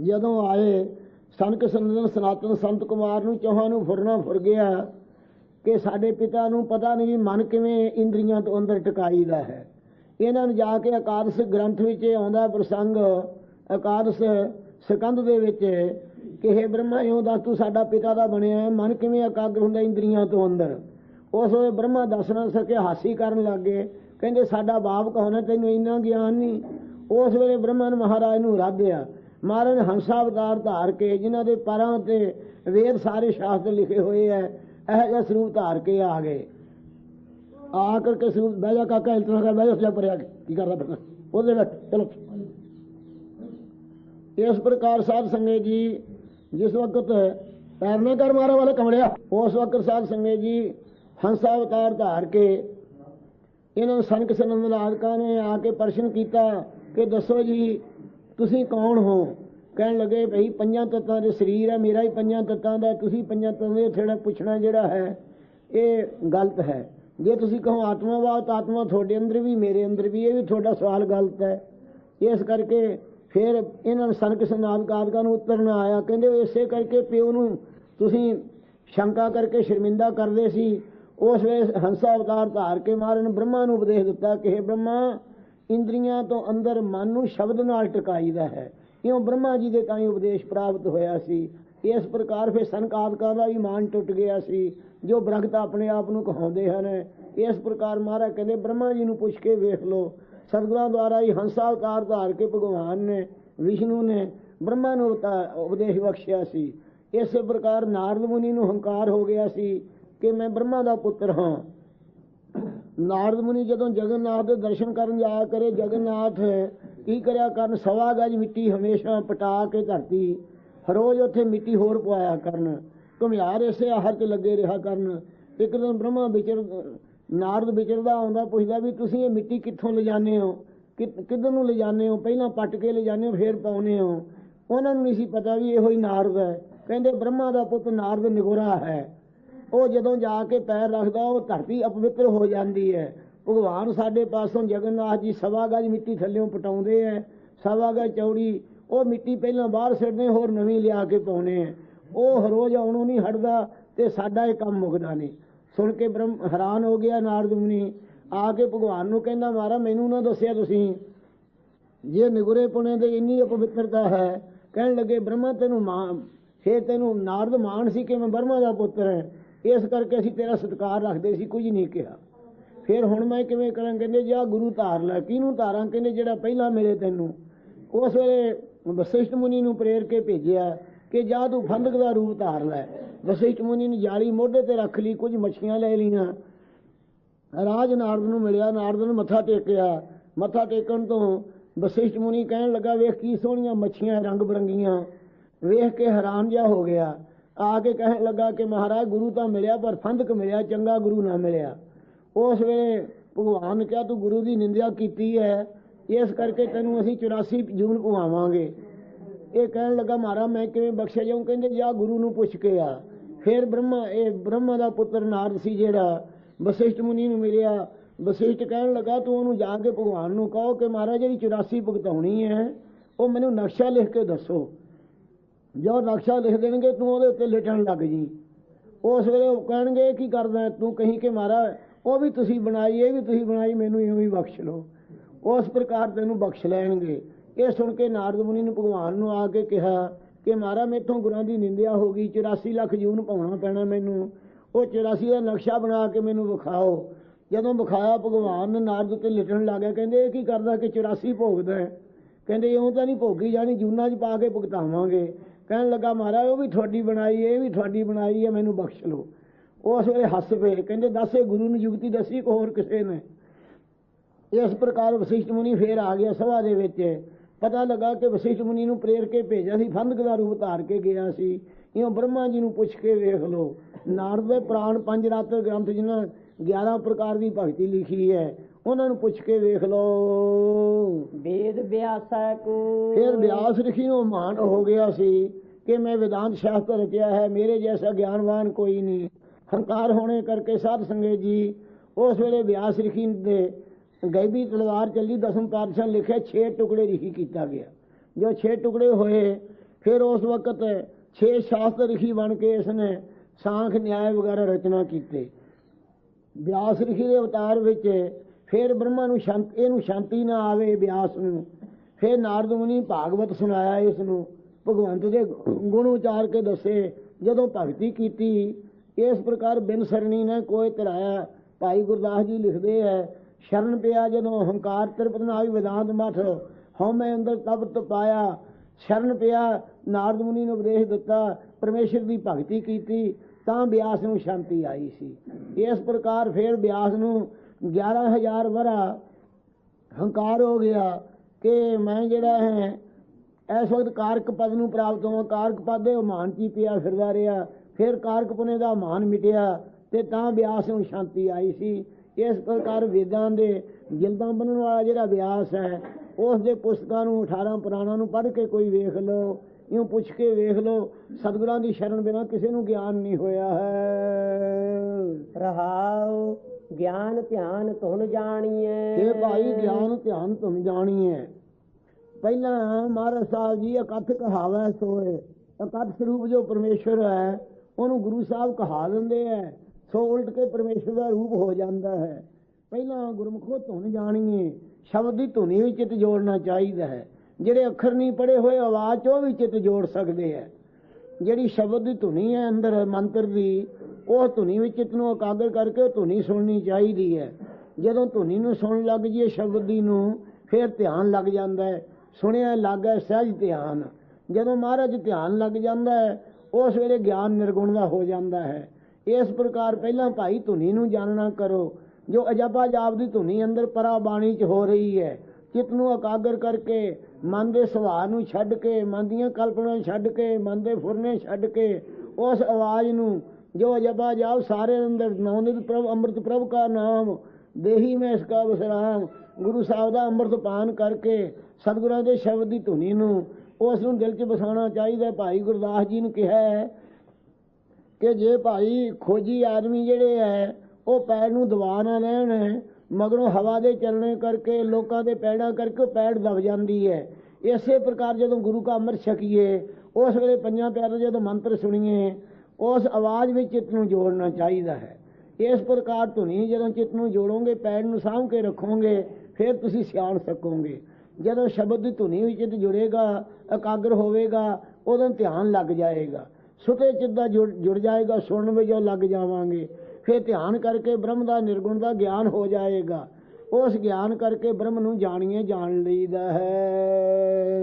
ਜਦੋਂ ਆਏ ਸੰਕ ਸੰਦਨ ਸਨਾਤਨ ਸੰਤ ਕੁਮਾਰ ਨੂੰ ਚੌਹਾਂ ਨੂੰ ਫੁਰਨਾ ਫੁਰ ਗਿਆ ਕਿ ਸਾਡੇ ਪਿਤਾ ਨੂੰ ਪਤਾ ਨਹੀਂ ਵੀ ਮਨ ਕਿਵੇਂ ਇੰਦਰੀਆਂ ਤੋਂ ਅੰਦਰ ਟਿਕਾਈਦਾ ਹੈ। ਇਹਨਾਂ ਨੂੰ ਜਾ ਕੇ ਅਕਾਦਸ਼ ਗ੍ਰੰਥ ਵਿੱਚ ਆਉਂਦਾ ਪ੍ਰਸੰਗ ਅਕਾਦਸ਼ ਸਕੰਦ ਦੇ ਵਿੱਚ ਕਿ हे ਬ੍ਰਹਮਾ, ਇਉਂ ਦੱਸ ਤੂੰ ਸਾਡਾ ਪਿਤਾ ਦਾ ਬਣਿਆ ਹੈ। ਮਨ ਕਿਵੇਂ ਇਕਾਗਰ ਹੁੰਦਾ ਇੰਦਰੀਆਂ ਤੋਂ ਅੰਦਰ? ਉਸ ਵੇਲੇ ਬ੍ਰਹਮਾ ਦੱਸ ਨਾ ਸਕੇ ਹਾਸੀ ਕਰਨ ਲੱਗੇ ਕਹਿੰਦੇ, ਸਾਡਾ ਬਾਪ ਕੌਣ ਹੈ? ਤੈਨੂੰ ਇੰਨਾ ਗਿਆਨ ਨਹੀਂ ਉਸ ਵੇਲੇ ਬ੍ਰਹਮਾ ਨੇ ਮਹਾਰਾਜ ਨੂੰ ਰਾਧਿਆ। ਮਹਾਰਾਜ ਹੰਸਾ ਅਵਤਾਰ ਧਾਰ ਕੇ, ਜਿਨ੍ਹਾਂ ਦੇ ਪਰਾਂ ਤੇ ਵੇਦ ਸਾਰੇ ਸ਼ਾਸਤਰ ਲਿਖੇ ਹੋਏ ਐ, ਇਹ ਜਿਹਾ ਸਰੂਪ ਧਾਰ ਕੇ ਆ ਗਏ। ਆ ਕਰਕੇ ਸਰੂਪ, ਬਹਿ ਜਾ ਕਾਕਾ ਇਤਨਾ ਕਰ, ਬਹਿ ਜਾ ਜਾ ਪਰਿਆ ਕੀ। ਕਰਦਾ ਫਿਰ ਉਹਦੇ ਵਿੱਚ, ਚਲੋ। ਇਸ ਪ੍ਰਕਾਰ ਸਾਧ ਸੰਗਤ ਜੀ, ਜਿਸ ਵਕਤ ਪੈਰ ਨੇ ਕਰ ਮਾਰਾ ਵਾਲੇ ਕਮੜਿਆ ਉਸ ਵਕਤ ਸਾਧ ਸੰਗਤ ਜੀ ਹੰਸਾ ਅਵਤਾਰ ਧਾਰ ਕੇ ਇਹਨਾਂ ਨੂੰ ਸੰਕ ਸੰਨੰਦ ਆਦਿਕਾਂ ਨੇ ਆ ਕੇ ਪ੍ਰਸ਼ਨ ਕੀਤਾ ਕਿ ਦੱਸੋ ਜੀ, ਤੁਸੀਂ ਕੌਣ ਹੋ? ਕਹਿਣ ਲੱਗੇ, ਭਈ ਪੰਜਾਂ ਤੱਤਾਂ ਦੇ ਸਰੀਰ ਹੈ, ਮੇਰਾ ਹੀ ਪੰਜਾਂ ਤੱਤਾਂ ਦਾ ਤੁਸੀਂ ਪੰਜਾਂ ਤੱਤਾਂ ਦੇ ਥੇੜਾ ਪੁੱਛਣਾ ਜਿਹੜਾ ਹੈ, ਇਹ ਗਲਤ ਹੈ। ਜੇ ਤੁਸੀਂ ਕਹੋ ਆਤਮਾਵਾਦ ਤਾਂ ਆਤਮਾ ਤੁਹਾਡੇ ਅੰਦਰ ਵੀ, ਮੇਰੇ ਅੰਦਰ ਵੀ, ਇਹ ਵੀ ਤੁਹਾਡਾ ਸਵਾਲ ਗਲਤ ਹੈ। ਇਸ ਕਰਕੇ ਫਿਰ ਇਹਨਾਂ ਨੂੰ ਸੰਕ ਸੰਨਾਦ ਕਾਦਕਾਂ ਨੂੰ ਉੱਤਰ ਆਇਆ। ਕਹਿੰਦੇ, ਇਸੇ ਕਰਕੇ ਪਿਓ ਨੂੰ ਤੁਸੀਂ ਸ਼ੰਕਾ ਕਰਕੇ ਸ਼ਰਮਿੰਦਾ ਕਰਦੇ ਸੀ ਉਸ ਵੇਲੇ ਹੰਸਾ ਅਵਤਾਰ ਧਾਰ ਕੇ ਮਾਰਨ ਬ੍ਰਹਮਾ ਨੂੰ ਉਪਦੇਸ਼ ਦਿੱਤਾ ਕਿ हे ਬ੍ਰਹਮਾ, ਇੰਦਰੀਆਂ ਤੋਂ ਅੰਦਰ ਮਨ ਨੂੰ ਸ਼ਬਦ ਨਾਲ ਟਿਕਾਈਦਾ ਹੈ। ਇਉਂ ਬ੍ਰਹਮਾ ਜੀ ਦੇ ਤਾਂ ਉਪਦੇਸ਼ ਪ੍ਰਾਪਤ ਹੋਇਆ ਸੀ। ਇਸ ਪ੍ਰਕਾਰ ਫਿਰ ਸੰਕਾਦਕਾਂ ਦਾ ਵੀ ਮਾਨ ਟੁੱਟ ਗਿਆ ਸੀ, ਜੋ ਬ੍ਰਹਮਤਾ ਆਪਣੇ ਆਪ ਨੂੰ ਕਹਾਉਂਦੇ ਹਨ। ਇਸ ਪ੍ਰਕਾਰ ਮਹਾਰਾਜ ਕਹਿੰਦੇ, ਬ੍ਰਹਮਾ ਜੀ ਨੂੰ ਪੁੱਛ ਕੇ ਵੇਖ ਲਓ। ਸਤਿਗੁਰਾਂ ਦੁਆਰਾ ਹੀ ਹੰਸਾ ਅਵਤਾਰ ਧਾਰ ਕੇ ਭਗਵਾਨ ਨੇ, ਵਿਸ਼ਨੂੰ ਨੇ ਬ੍ਰਹਮਾ ਨੂੰ ਉਤਾ- ਉਪਦੇਸ਼ ਬਖਸ਼ਿਆ ਸੀ। ਇਸੇ ਪ੍ਰਕਾਰ ਨਾਰਦ ਮੁਨੀ ਨੂੰ ਹੰਕਾਰ ਹੋ ਗਿਆ ਸੀ। ਕਿ ਮੈਂ ਬ੍ਰਹਮਾ ਦਾ ਪੁੱਤਰ ਹਾਂ। ਨਾਰਦ ਮੁਨੀ ਜਦੋਂ ਜਗਨਨਾਥ ਦੇ ਦਰਸ਼ਨ ਕਰਨ ਜਾਇਆ ਕਰੇ, ਜਗਨਨਾਥ ਕੀ ਕਰਿਆ ਕਰਨ? ਸਵਾ ਗਜ ਮਿੱਟੀ ਹਮੇਸ਼ਾ ਪਟਾ ਕੇ ਧਰਤੀ ਹਰੋਜ਼ ਉੱਥੇ ਮਿੱਟੀ ਹੋਰ ਪਵਾਇਆ ਕਰਨ। ਘੁਮਿਆਰ ਇਸੇ ਆਹਰ 'ਚ ਲੱਗੇ ਰਿਹਾ ਕਰਨ। ਇੱਕ ਦਿਨ ਬ੍ਰਹਮਾ ਵਿਚਰ, ਨਾਰਦ ਵਿਚਰਦਾ ਆਉਂਦਾ ਪੁੱਛਦਾ ਵੀ ਤੁਸੀਂ ਇਹ ਮਿੱਟੀ ਕਿੱਥੋਂ ਲਿਜਾਣੇ ਹੋ? ਕਿ- ਕਿੱਧਰ ਨੂੰ ਲਿਜਾਣੇ ਹੋ? ਪਹਿਲਾਂ ਪੱਟ ਕੇ ਲਿਜਾਣੇ ਹੋ, ਫੇਰ ਪਾਉਨੇ ਹੋ? ਉਹਨਾਂ ਨੂੰ ਨਹੀਂ ਸੀ ਪਤਾ ਵੀ ਇਹੋ ਹੀ ਨਾਰਦ ਹੈ। ਕਹਿੰਦੇ ਬ੍ਰਹਮਾ ਦਾ ਪੁੱਤ ਨਾਰਦ ਨਿਗੋਰਾ ਹੈ। ਉਹ ਜਦੋਂ ਜਾ ਕੇ ਪੈਰ ਰੱਖਦਾ, ਉਹ ਧਰਤੀ ਅਪਵਿੱਤਰ ਹੋ ਜਾਂਦੀ ਹੈ। ਭਗਵਾਨ ਸਾਡੇ ਪਾਸੋਂ ਜਗਨਨਾਥ ਜੀ ਸਵਾ ਗਜ ਮਿੱਟੀ ਥੱਲੇੋਂ ਪਟਾਉਂਦੇ ਐ ਸਵਾ ਗਜ ਚੌੜੀ, ਉਹ ਮਿੱਟੀ ਪਹਿਲਾਂ ਬਾਹਰ ਸਿੱਟਦੇ ਹੋਰ ਨਵੀਂ ਲਿਆ ਕੇ ਪਾਉਨੇ ਐ ਉਹ ਰੋਜ਼ ਆਉਣੋਂ ਨਹੀਂ ਹਟਦਾ ਤੇ ਸਾਡਾ ਇਹ ਕੰਮ ਮੁਕਦਾ ਨਹੀਂ। ਸੁਣ ਕੇ ਬ੍ਰਹਮ ਹੈਰਾਨ ਹੋ ਗਿਆ ਨਾਰਦ ਮੁਨੀ। ਆ ਕੇ ਭਗਵਾਨ ਨੂੰ ਕਹਿੰਦਾ ਮਾਰਾ ਮੈਨੂੰ ਨਾ ਦੱਸਿਆ ਤੁਸੀਂ, ਜੇ ਨਿਗੁਰੇ ਪੁਣੇ ਦੇ ਇੰਨੀ ਅਪਵਿੱਤਰਤਾ ਹੈ। ਕਹਿਣ ਲੱਗੇ, ਬ੍ਰਹਮਾ, ਤੈਨੂੰ ਮਾਂ, ਫੇਰ ਤੈਨੂੰ ਨਾਰਦ ਮਾਨ ਸੀ ਕਿ ਮੈਂ ਬ੍ਰਹਮਾ ਦਾ ਪੁੱਤਰ ਹਾਂ। ਇਸ ਕਰਕੇ ਅਸੀਂ ਤੇਰਾ ਸਤਿਕਾਰ ਰੱਖਦੇ ਸੀ, ਕੁਝ ਨਹੀਂ ਕਿਹਾ। ਫਿਰ ਹੁਣ ਮੈਂ ਕਿਵੇਂ ਕਰਾਂ? ਕਹਿੰਦੇ ਜਾ ਗੁਰੂ ਧਾਰ ਲੈ। ਕਿਹਨੂੰ ਧਾਰਾਂ? ਕਹਿੰਦੇ ਜਿਹੜਾ ਪਹਿਲਾਂ ਮਿਲੇ ਤੈਨੂੰ। ਉਸ ਵੇਲੇ ਵਸਿਸ਼ਟ ਮੁਨੀ ਨੂੰ ਪ੍ਰੇਰ ਕੇ ਭੇਜਿਆ ਕਿ ਜਾ ਤੂੰ ਫੰਦਕ ਦਾ ਰੂਪ ਧਾਰ ਲੈ। ਵਸ਼ਿਸ਼ਟ ਮੁਨੀ ਨੇ ਜਾਲੀ ਮੋਢੇ ਤੇ ਰੱਖ ਲਈ, ਕੁਝ ਮੱਛੀਆਂ ਲੈ ਲਈਆਂ। ਰਾਜ ਨਾਰਦ ਨੂੰ ਮਿਲਿਆ। ਨਾਰਦ ਨੂੰ ਮੱਥਾ ਟੇਕਿਆ। ਮੱਥਾ ਟੇਕਣ ਤੋਂ ਵਸ਼ਿਸ਼ਟ ਮੁਨੀ ਕਹਿਣ ਲੱਗਾ, ਵੇਖ ਕੀ ਸੋਹਣੀਆਂ ਮੱਛੀਆਂ ਰੰਗ ਬਰੰਗੀਆਂ। ਵੇਖ ਕੇ ਹੈਰਾਨ ਜਿਹਾ ਹੋ ਗਿਆ। ਆ ਕੇ ਕਹਿਣ ਲੱਗਾ ਕਿ ਮਹਾਰਾਜ, ਗੁਰੂ ਤਾਂ ਮਿਲਿਆ, ਪਰ ਫੰਦਕ ਮਿਲਿਆ, ਚੰਗਾ ਗੁਰੂ ਨਾ ਮਿਲਿਆ। ਉਸ ਵੇਲੇ ਭਗਵਾਨ ਨੇ ਕਿਹਾ, ਤੂੰ ਗੁਰੂ ਦੀ ਨਿੰਦਿਆ ਕੀਤੀ ਹੈ। ਇਸ ਕਰਕੇ ਤੈਨੂੰ ਅਸੀਂ 84 ਜੂਨ ਪਵਾਵਾਂਗੇ। ਇਹ ਕਹਿਣ ਲੱਗਾ ਮਾਰਾ ਮੈਂ ਕਿਵੇਂ ਬਖਸ਼ਿਆ ਜਾਊਂ? ਕਹਿੰਦੇ, ਜਾ ਗੁਰੂ ਨੂੰ ਪੁੱਛ ਕੇ ਆ। ਫਿਰ ਬ੍ਰਹਮਾ, ਇਹ ਬ੍ਰਹਮਾ ਦਾ ਪੁੱਤਰ ਨਾਰਦ ਸੀ ਜਿਹੜਾ ਵਸਿਸ਼ਟ ਮੁਨੀ ਨੂੰ ਮਿਲਿਆ। ਵਸਿਸ਼ਟ ਕਹਿਣ ਲੱਗਾ, ਤੂੰ ਉਹਨੂੰ ਜਾ ਕੇ ਭਗਵਾਨ ਨੂੰ ਕਹੋ ਕਿ ਮਹਾਰਾਜ ਜਿਹੜੀ 84 ਭੁਗਤਾਉਣੀ ਹੈ। ਉਹ ਮੈਨੂੰ ਨਕਸ਼ਾ ਲਿਖ ਕੇ ਦੱਸੋ। ਜੋ ਨਕਸ਼ਾ ਲਿਖ ਦੇਣਗੇ, ਤੂੰ ਉਹਦੇ ਉੱਤੇ ਲਿਟਣ ਲੱਗ ਜੀ। ਉਸ ਵੇਲੇ ਉਹ ਕਹਿਣਗੇ, ਕੀ ਕਰਦਾ ਤੂੰ ਕਹੀਂ ਕਿ ਮਾਰਾ ਉਹ ਵੀ ਤੁਸੀਂ ਬਣਾਈ, ਇਹ ਵੀ ਤੁਸੀਂ ਬਣਾਈ, ਮੈਨੂੰ ਇਉਂ ਹੀ ਬਖਸ਼ ਲਓ। ਉਸ ਪ੍ਰਕਾਰ ਤੈਨੂੰ ਬਖਸ਼ ਲੈਣਗੇ। ਇਹ ਸੁਣ ਕੇ ਨਾਰਦ ਮੁਨੀ ਨੂੰ ਭਗਵਾਨ ਨੂੰ ਆ ਕੇ ਕਿਹਾ ਕਿ ਮਾਰਾ, ਮੇਥੋਂ ਗੁਰਾਂ ਦੀ ਨਿੰਦਿਆ ਹੋ ਗਈ 84 ਲੱਖ ਜੂਨ ਪਾਉਣਾ ਪੈਣਾ ਮੈਨੂੰ। ਉਹ 84 ਦਾ ਨਕਸ਼ਾ ਬਣਾ ਕੇ ਮੈਨੂੰ ਵਿਖਾਓ। ਜਦੋਂ ਵਿਖਾਇਆ, ਭਗਵਾਨ ਨੇ ਨਾਰਦ ਉੱਤੇ ਲਿਟਣ ਲੱਗ ਗਿਆ। ਕਹਿੰਦੇ, ਇਹ ਕੀ ਕਰਦਾ ਕਿ 84 ਭੋਗਦਾ ਕਹਿੰਦੇ, ਇਉਂ ਤਾਂ ਨਹੀਂ ਭੋਗੀ ਜਾਣੀ, ਜੂਨਾਂ 'ਚ ਪਾ ਕੇ ਭੁਗਤਾਵਾਂਗੇ। ਕਹਿਣ ਲੱਗਾ, ਮਹਾਰਾਜ, ਉਹ ਵੀ ਤੁਹਾਡੀ ਬਣਾਈ ਇਹ ਵੀ ਤੁਹਾਡੀ ਬਣਾਈ ਹੈ, ਮੈਨੂੰ ਬਖਸ਼ ਲਓ। ਉਹ ਉਸ ਵੇਲੇ ਹੱਸ ਪਏ, ਕਹਿੰਦੇ, ਦੱਸੇ ਗੁਰੂ ਨੂੰ ਯੁਕਤੀ ਦੱਸੀ ਕੋ ਹੋਰ ਕਿਸੇ ਨੇ? ਇਸ ਪ੍ਰਕਾਰ ਵਸ਼ਿਸ਼ਟ ਮੁਨੀ ਫੇਰ ਆ ਗਿਆ ਸਭਾ ਦੇ ਵਿੱਚ। ਪਤਾ ਲੱਗਾ ਕਿ ਵਸ਼ਿਸ਼ਟ ਮੁਨੀ ਨੂੰ ਪ੍ਰੇਰ ਕੇ ਭੇਜਿਆ ਸੀ, ਫੰਦਕ ਦਾ ਰੂਪ ਧਾਰ ਕੇ ਗਿਆ ਸੀ। ਇਉਂ ਬ੍ਰਹਮਾ ਜੀ ਨੂੰ ਪੁੱਛ ਕੇ ਵੇਖ ਲਓ, ਨਾਰਦ ਦੇ ਪ੍ਰਾਣ ਪੰਜ ਰਾਤ ਗ੍ਰੰਥ ਜਿਨ੍ਹਾਂ 11 ਪ੍ਰਕਾਰ ਦੀ ਭਗਤੀ ਲਿਖੀ ਹੈ ਉਹਨਾਂ ਨੂੰ ਪੁੱਛ ਕੇ ਵੇਖ ਲਓ। ਵੇਦ ਵਿਆਸਾ ਕੋ। ਫਿਰ ਵਿਆਸ ਰਿਖੀ ਨੂੰ ਮਾਨ ਹੋ ਗਿਆ ਸੀ ਕਿ ਮੈਂ ਵਿਦਾਂਤ ਸ਼ਾਸਤਰ ਰਚਿਆ ਹੈ ਮੇਰੇ ਜੈਸਾ ਗਿਆਨਵਾਨ ਕੋਈ ਨਹੀਂ। ਹੰਕਾਰ ਹੋਣੇ ਕਰਕੇ ਸਾਧ ਸੰਗਤ ਜੀ ਉਸ ਵੇਲੇ ਵਿਆਸ ਰਿਖੀ ਦੇ ਗੈਬੀ ਤਲਵਾਰ ਚੱਲੀ ਦਸਮ ਪਾਤਸ਼ਾਹ ਲਿਖਿਆ 6 ਟੁਕੜੇ ਰਿਖੀ ਕੀਤਾ ਗਿਆ। ਜੋ 6 ਟੁਕੜੇ ਹੋਏ ਫਿਰ ਉਸ ਵਕਤ 6 ਸ਼ਾਸਤਰ ਰਿਖੀ ਬਣ ਕੇ ਇਸਨੇ ਸਾਂਖ ਨਿਆਏ ਵਗੈਰਾ ਰਚਨਾ ਕੀਤੇ। ਵਿਆਸ ਰਿਖੀ ਦੇ ਅਵਤਾਰ ਵਿੱਚ ਫਿਰ ਬ੍ਰਹਮਾ ਨੂੰ ਸ਼ਾਂਤ, ਇਹਨੂੰ ਸ਼ਾਂਤੀ ਨਾ ਆਵੇ ਵਿਆਸ ਨੂੰ। ਫਿਰ ਨਾਰਦ ਮੁਨੀ ਭਾਗਵਤ ਸੁਣਾਇਆ ਇਸ ਨੂੰ ਭਗਵੰਤ ਦੇ ਗੁਣ ਉਚਾਰ ਕੇ ਦੱਸੇ, ਜਦੋਂ ਭਗਤੀ ਕੀਤੀ, ਇਸ ਪ੍ਰਕਾਰ ਬਿਨ ਸਰਣੀ ਨੇ ਕੋਈ ਤਰਾਇਆ। ਭਾਈ ਗੁਰਦਾਸ ਜੀ ਲਿਖਦੇ ਹੈ, ਸ਼ਰਨ ਪਿਆ ਜਦੋਂ ਹੰਕਾਰ ਤ੍ਰਿਪਤ ਨਾਲ ਵਿਦਾਂਤ ਮਠ ਹਉਮੈ ਅੰਦਰ ਤਬ ਤਪਾਇਆ। ਸ਼ਰਨ ਪਿਆ, ਨਾਰਦ ਮੁਨੀ ਨੇ ਉਪਦੇਸ਼ ਦਿੱਤਾ, ਪਰਮੇਸ਼ਰ ਦੀ ਭਗਤੀ ਕੀਤੀ, ਤਾਂ ਬਿਆਸ ਨੂੰ ਸ਼ਾਂਤੀ ਆਈ ਸੀ। ਇਸ ਪ੍ਰਕਾਰ ਫਿਰ ਬਿਆਸ ਨੂੰ 11000 ਵਰਾ ਹੰਕਾਰ ਹੋ ਗਿਆ ਕਿ ਮੈਂ ਜਿਹੜਾ ਹੈ, ਇਸ ਵਕਤ ਕਾਰਕ ਪਦ ਨੂੰ ਪ੍ਰਾਪਤ ਹੋਵਾਂ। ਕਾਰਕ ਪਦ ਦੇ ਮਾਨ ਚ ਹੀ ਪਿਆ ਫਿਰਦਾ ਰਿਹਾ। ਫਿਰ ਕਾਰਕ ਪੁਨੇ ਦਾ ਮਾਨ ਮਿਟਿਆ ਤੇ ਤਾਂ ਵਿਆਸ ਨੂੰ ਸ਼ਾਂਤੀ ਆਈ ਸੀ। ਇਸ ਪ੍ਰਕਾਰ ਵੇਦਾਂ ਦੇ ਜਿਲਦਾਂ ਬਣਨ ਵਾਲਾ ਜਿਹੜਾ ਵਿਆਸ ਹੈ, ਉਸ ਦੇ ਪੁਸਤਕਾਂ ਨੂੰ 18 ਪੁਰਾਣਾਂ ਨੂੰ ਪੜ੍ਹ ਕੇ ਕੋਈ ਵੇਖ ਲਓ। ਇਉਂ ਪੁੱਛ ਕੇ ਵੇਖ ਲਓ, ਸਤਿਗੁਰਾਂ ਦੀ ਸ਼ਰਨ ਬਿਨਾਂ ਕਿਸੇ ਨੂੰ ਗਿਆਨ ਨਹੀਂ ਹੋਇਆ ਹੈ। ਰਹਾਉ। ਗਿਆਨ ਧਿਆਨ ਤੁਨ ਜਾਣੀਏ ਇਹ ਭਾਈ ਗਿਆਨ ਧਿਆਨ ਤੁਮ ਜਾਣੀਏ ਪਹਿਲਾਂ ਮਹਾਰਾਜ ਸਾਹਿਬ ਜੀ ਇਕੱਠ ਕਹਾਵਾ ਸੋਏ। ਇਕੱਠ ਸਰੂਪ ਜੋ ਪਰਮੇਸ਼ਰ ਹੈ, ਉਹਨੂੰ ਗੁਰੂ ਸਾਹਿਬ ਕਹਾ ਦਿੰਦੇ ਐ। ਸੋ ਉਲਟ ਕੇ ਪਰਮੇਸ਼ਰ ਦਾ ਰੂਪ ਹੋ ਜਾਂਦਾ ਹੈ। ਪਹਿਲਾਂ ਗੁਰਮੁਖੋ ਧੁਨ ਜਾਣੀਏ ਸ਼ਬਦ ਦੀ ਧੁਨੀ ਵਿੱਚ ਚਿੱਤ ਜੋੜਨਾ ਚਾਹੀਦਾ ਹੈ। ਜਿਹੜੇ ਅੱਖਰ ਨਹੀਂ ਪੜੇ ਹੋਏ, ਆਵਾਜ਼ 'ਚ ਉਹ ਵੀ ਚਿੱਤ ਜੋੜ ਸਕਦੇ ਐ। ਜਿਹੜੀ ਸ਼ਬਦ ਦੀ ਧੁਨੀ ਹੈ ਅੰਦਰ ਮੰਤਰ ਦੀ ਉਹ ਧੁਨੀ ਵਿੱਚ ਚਿੱਤ ਨੂੰ ਇਕਾਗਰ ਕਰਕੇ ਉਹ ਧੁਨੀ ਸੁਣਨੀ ਚਾਹੀਦੀ ਹੈ। ਜਦੋਂ ਧੁਨੀ ਨੂੰ ਸੁਣਨ ਲੱਗ ਜੀਏ ਸ਼ਬਦ ਦੀ ਨੂੰ, ਫਿਰ ਧਿਆਨ ਲੱਗ ਜਾਂਦਾ ਹੈ। ਸੁਣਿਆ ਲੱਗਾ ਸਹਿਜ ਧਿਆਨ। ਜਦੋਂ ਮਹਾਰਾਜ ਧਿਆਨ ਲੱਗ ਜਾਂਦਾ ਹੈ ਉਸ ਵੇਲੇ ਗਿਆਨ ਨਿਰਗੁਣ ਦਾ ਹੋ ਜਾਂਦਾ ਹੈ। ਇਸ ਪ੍ਰਕਾਰ ਪਹਿਲਾਂ ਭਾਈ ਧੁਨੀ ਨੂੰ ਜਾਣਨਾ ਕਰੋ, ਜੋ ਅਜਬਾ ਜਾਪ ਦੀ ਧੁਨੀ ਅੰਦਰ ਪਰਾ ਬਾਣੀ ਚ ਹੋ ਰਹੀ ਹੈ। ਚਿੱਤ ਨੂੰ ਇਕਾਗਰ ਕਰਕੇ, ਮਨ ਦੇ ਸੁਭਾਅ ਨੂੰ ਛੱਡ ਕੇ, ਮਨ ਦੀਆਂ ਕਲਪਨਾ ਛੱਡ ਕੇ, ਮਨ ਦੇ ਫੁਰਨੇ ਛੱਡ ਕੇ, ਉਸ ਆਵਾਜ਼ ਨੂੰ ਜੋ ਅਜਬਾ ਜਾਪ ਸਾਰੇ ਅੰਦਰ ਨੌਨਿਤ ਪ੍ਰਭ, ਅੰਮ੍ਰਿਤ ਪ੍ਰਭ ਕਾ ਨਾਮ, ਦੇਹੀ ਮੈਂ ਇਸ ਕਾ ਵਿਸਰਾਮ, ਗੁਰੂ ਸਾਹਿਬ ਦਾ ਅੰਮ੍ਰਿਤ ਪਾਨ ਕਰਕੇ ਸਤਿਗੁਰਾਂ ਦੇ ਸ਼ਬਦ ਦੀ ਧੁਨੀ ਨੂੰ ਉਸ ਨੂੰ ਦਿਲ 'ਚ ਵਸਾਉਣਾ ਚਾਹੀਦਾ ਭਾਈ ਗੁਰਦਾਸ ਜੀ ਨੇ ਕਿਹਾ ਹੈ ਕਿ ਜੇ ਭਾਈ ਖੋਜੀ ਆਦਮੀ ਜਿਹੜੇ ਹੈ, ਉਹ ਪੈਰ ਨੂੰ ਦਬਾ ਨਾ ਲੈਣ, ਮਗਰੋਂ ਹਵਾ ਦੇ ਚੱਲਣੇ ਕਰਕੇ, ਲੋਕਾਂ ਦੇ ਪੈੜਾਂ ਕਰਕੇ ਉਹ ਪੈੜ ਦਬ ਜਾਂਦੀ ਹੈ। ਇਸੇ ਪ੍ਰਕਾਰ ਜਦੋਂ ਗੁਰੂ ਕਾ ਅੰਮ੍ਰਿਤ ਛਕੀਏ, ਉਸ ਵੇਲੇ ਪੰਜਾਂ ਪਿਆਰੇ ਜਦੋਂ ਮੰਤਰ ਸੁਣੀਏ ਉਸ ਆਵਾਜ਼ ਵਿੱਚ ਚਿੱਤ ਨੂੰ ਜੋੜਨਾ ਚਾਹੀਦਾ ਹੈ। ਇਸ ਪ੍ਰਕਾਰ ਧੁਨੀ ਜਦੋਂ ਚਿੱਤ ਨੂੰ ਜੋੜੋਗੇ, ਪੈਰ ਨੂੰ ਸਾਂਭ ਕੇ ਰੱਖੋਗੇ, ਫਿਰ ਤੁਸੀਂ ਸਿਆਣ ਸਕੋਗੇ। ਜਦੋਂ ਸ਼ਬਦ ਦੀ ਧੁਨੀ ਵਿੱਚ ਚਿੱਤ ਜੁੜੇਗਾ, ਇਕਾਗਰ ਹੋਵੇਗਾ, ਉਦੋਂ ਧਿਆਨ ਲੱਗ ਜਾਏਗਾ। ਸੁਤੇ ਚਿੱਤ ਦਾ ਜੁੜ ਜੁੜ ਜਾਏਗਾ, ਸੁਣਨ ਵਿੱਚ ਜੋ ਲੱਗ ਜਾਵਾਂਗੇ। ਫਿਰ ਧਿਆਨ ਕਰਕੇ ਬ੍ਰਹਮ ਦਾ ਨਿਰਗੁਣ ਦਾ ਗਿਆਨ ਹੋ ਜਾਏਗਾ। ਉਸ ਗਿਆਨ ਕਰਕੇ ਬ੍ਰਹਮ ਨੂੰ ਜਾਣੀਏ ਜਾਣ ਲਈਦਾ ਹੈ।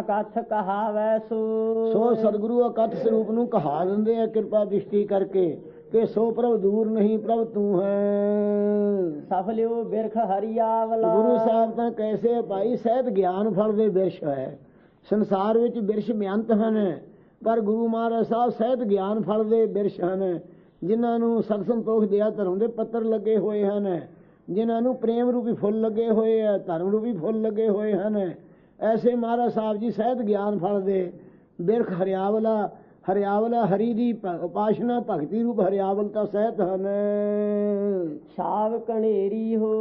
ਅਕਥ ਕਹਾਵੈ ਸੋ। ਸੋ ਸਤਿਗੁਰੂ ਅਕਥ ਸਰੂਪ ਨੂੰ ਕਹਾ ਦਿੰਦੇ ਆ ਕਿਰਪਾ ਦ੍ਰਿਸ਼ਟੀ ਕਰਕੇ ਕਿ ਸੋ ਪ੍ਰਭ ਦੂਰ ਨਹੀਂ ਪ੍ਰਭ ਤੂੰ ਹੈ। ਸਫਲਿਓ ਬਿਰਖ ਹਰੀਆਵਲਾ। ਗੁਰੂ ਸਾਹਿਬ ਤਾਂ ਕੈਸੇ ਭਾਈ ਸਹਿਤ ਗਿਆਨ ਫਲ ਦੇ ਬਿਰਸ਼ ਹੈ। ਸੰਸਾਰ ਵਿੱਚ ਬਿਰਸ਼ ਮਿਆੰਤ ਹਨ ਪਰ ਗੁਰੂ ਮਹਾਰਾਜ ਸਾਹਿਬ ਸਹਿਤ ਗਿਆਨ ਫਲ ਦੇ ਬਿਰਸ਼ ਹਨ। ਜਿਨ੍ਹਾਂ ਨੂੰ ਸਤ ਸੰਤੋਖ ਦਿਆ ਧਰਮ ਦੇ ਪੱਤਰ ਲੱਗੇ ਹੋਏ ਹਨ। ਜਿਨ੍ਹਾਂ ਨੂੰ ਪ੍ਰੇਮ ਰੂਪੀ ਫੁੱਲ ਲੱਗੇ ਹੋਏ ਆ ਧਰਮ ਰੂਪੀ ਫੁੱਲ ਲੱਗੇ ਹੋਏ ਹਨ। ਐਸੇ ਮਹਾਰਾਜ ਸਾਹਿਬ ਜੀ ਸਹਿਤ ਗਿਆਨ ਫਲ ਦੇ ਬਿਰਖ ਹਰਿਆਵਲਾ ਹਰਿਆਵਲਾ ਹਰੀ ਦੀ ਉਪਾਸ਼ਨਾ ਭਗਤੀ ਰੂਪ ਹਰਿਆਵਲਤਾ ਸਹਿਤ ਹਨ। ਛਾਵ ਕਣੇਰੀ ਹੋ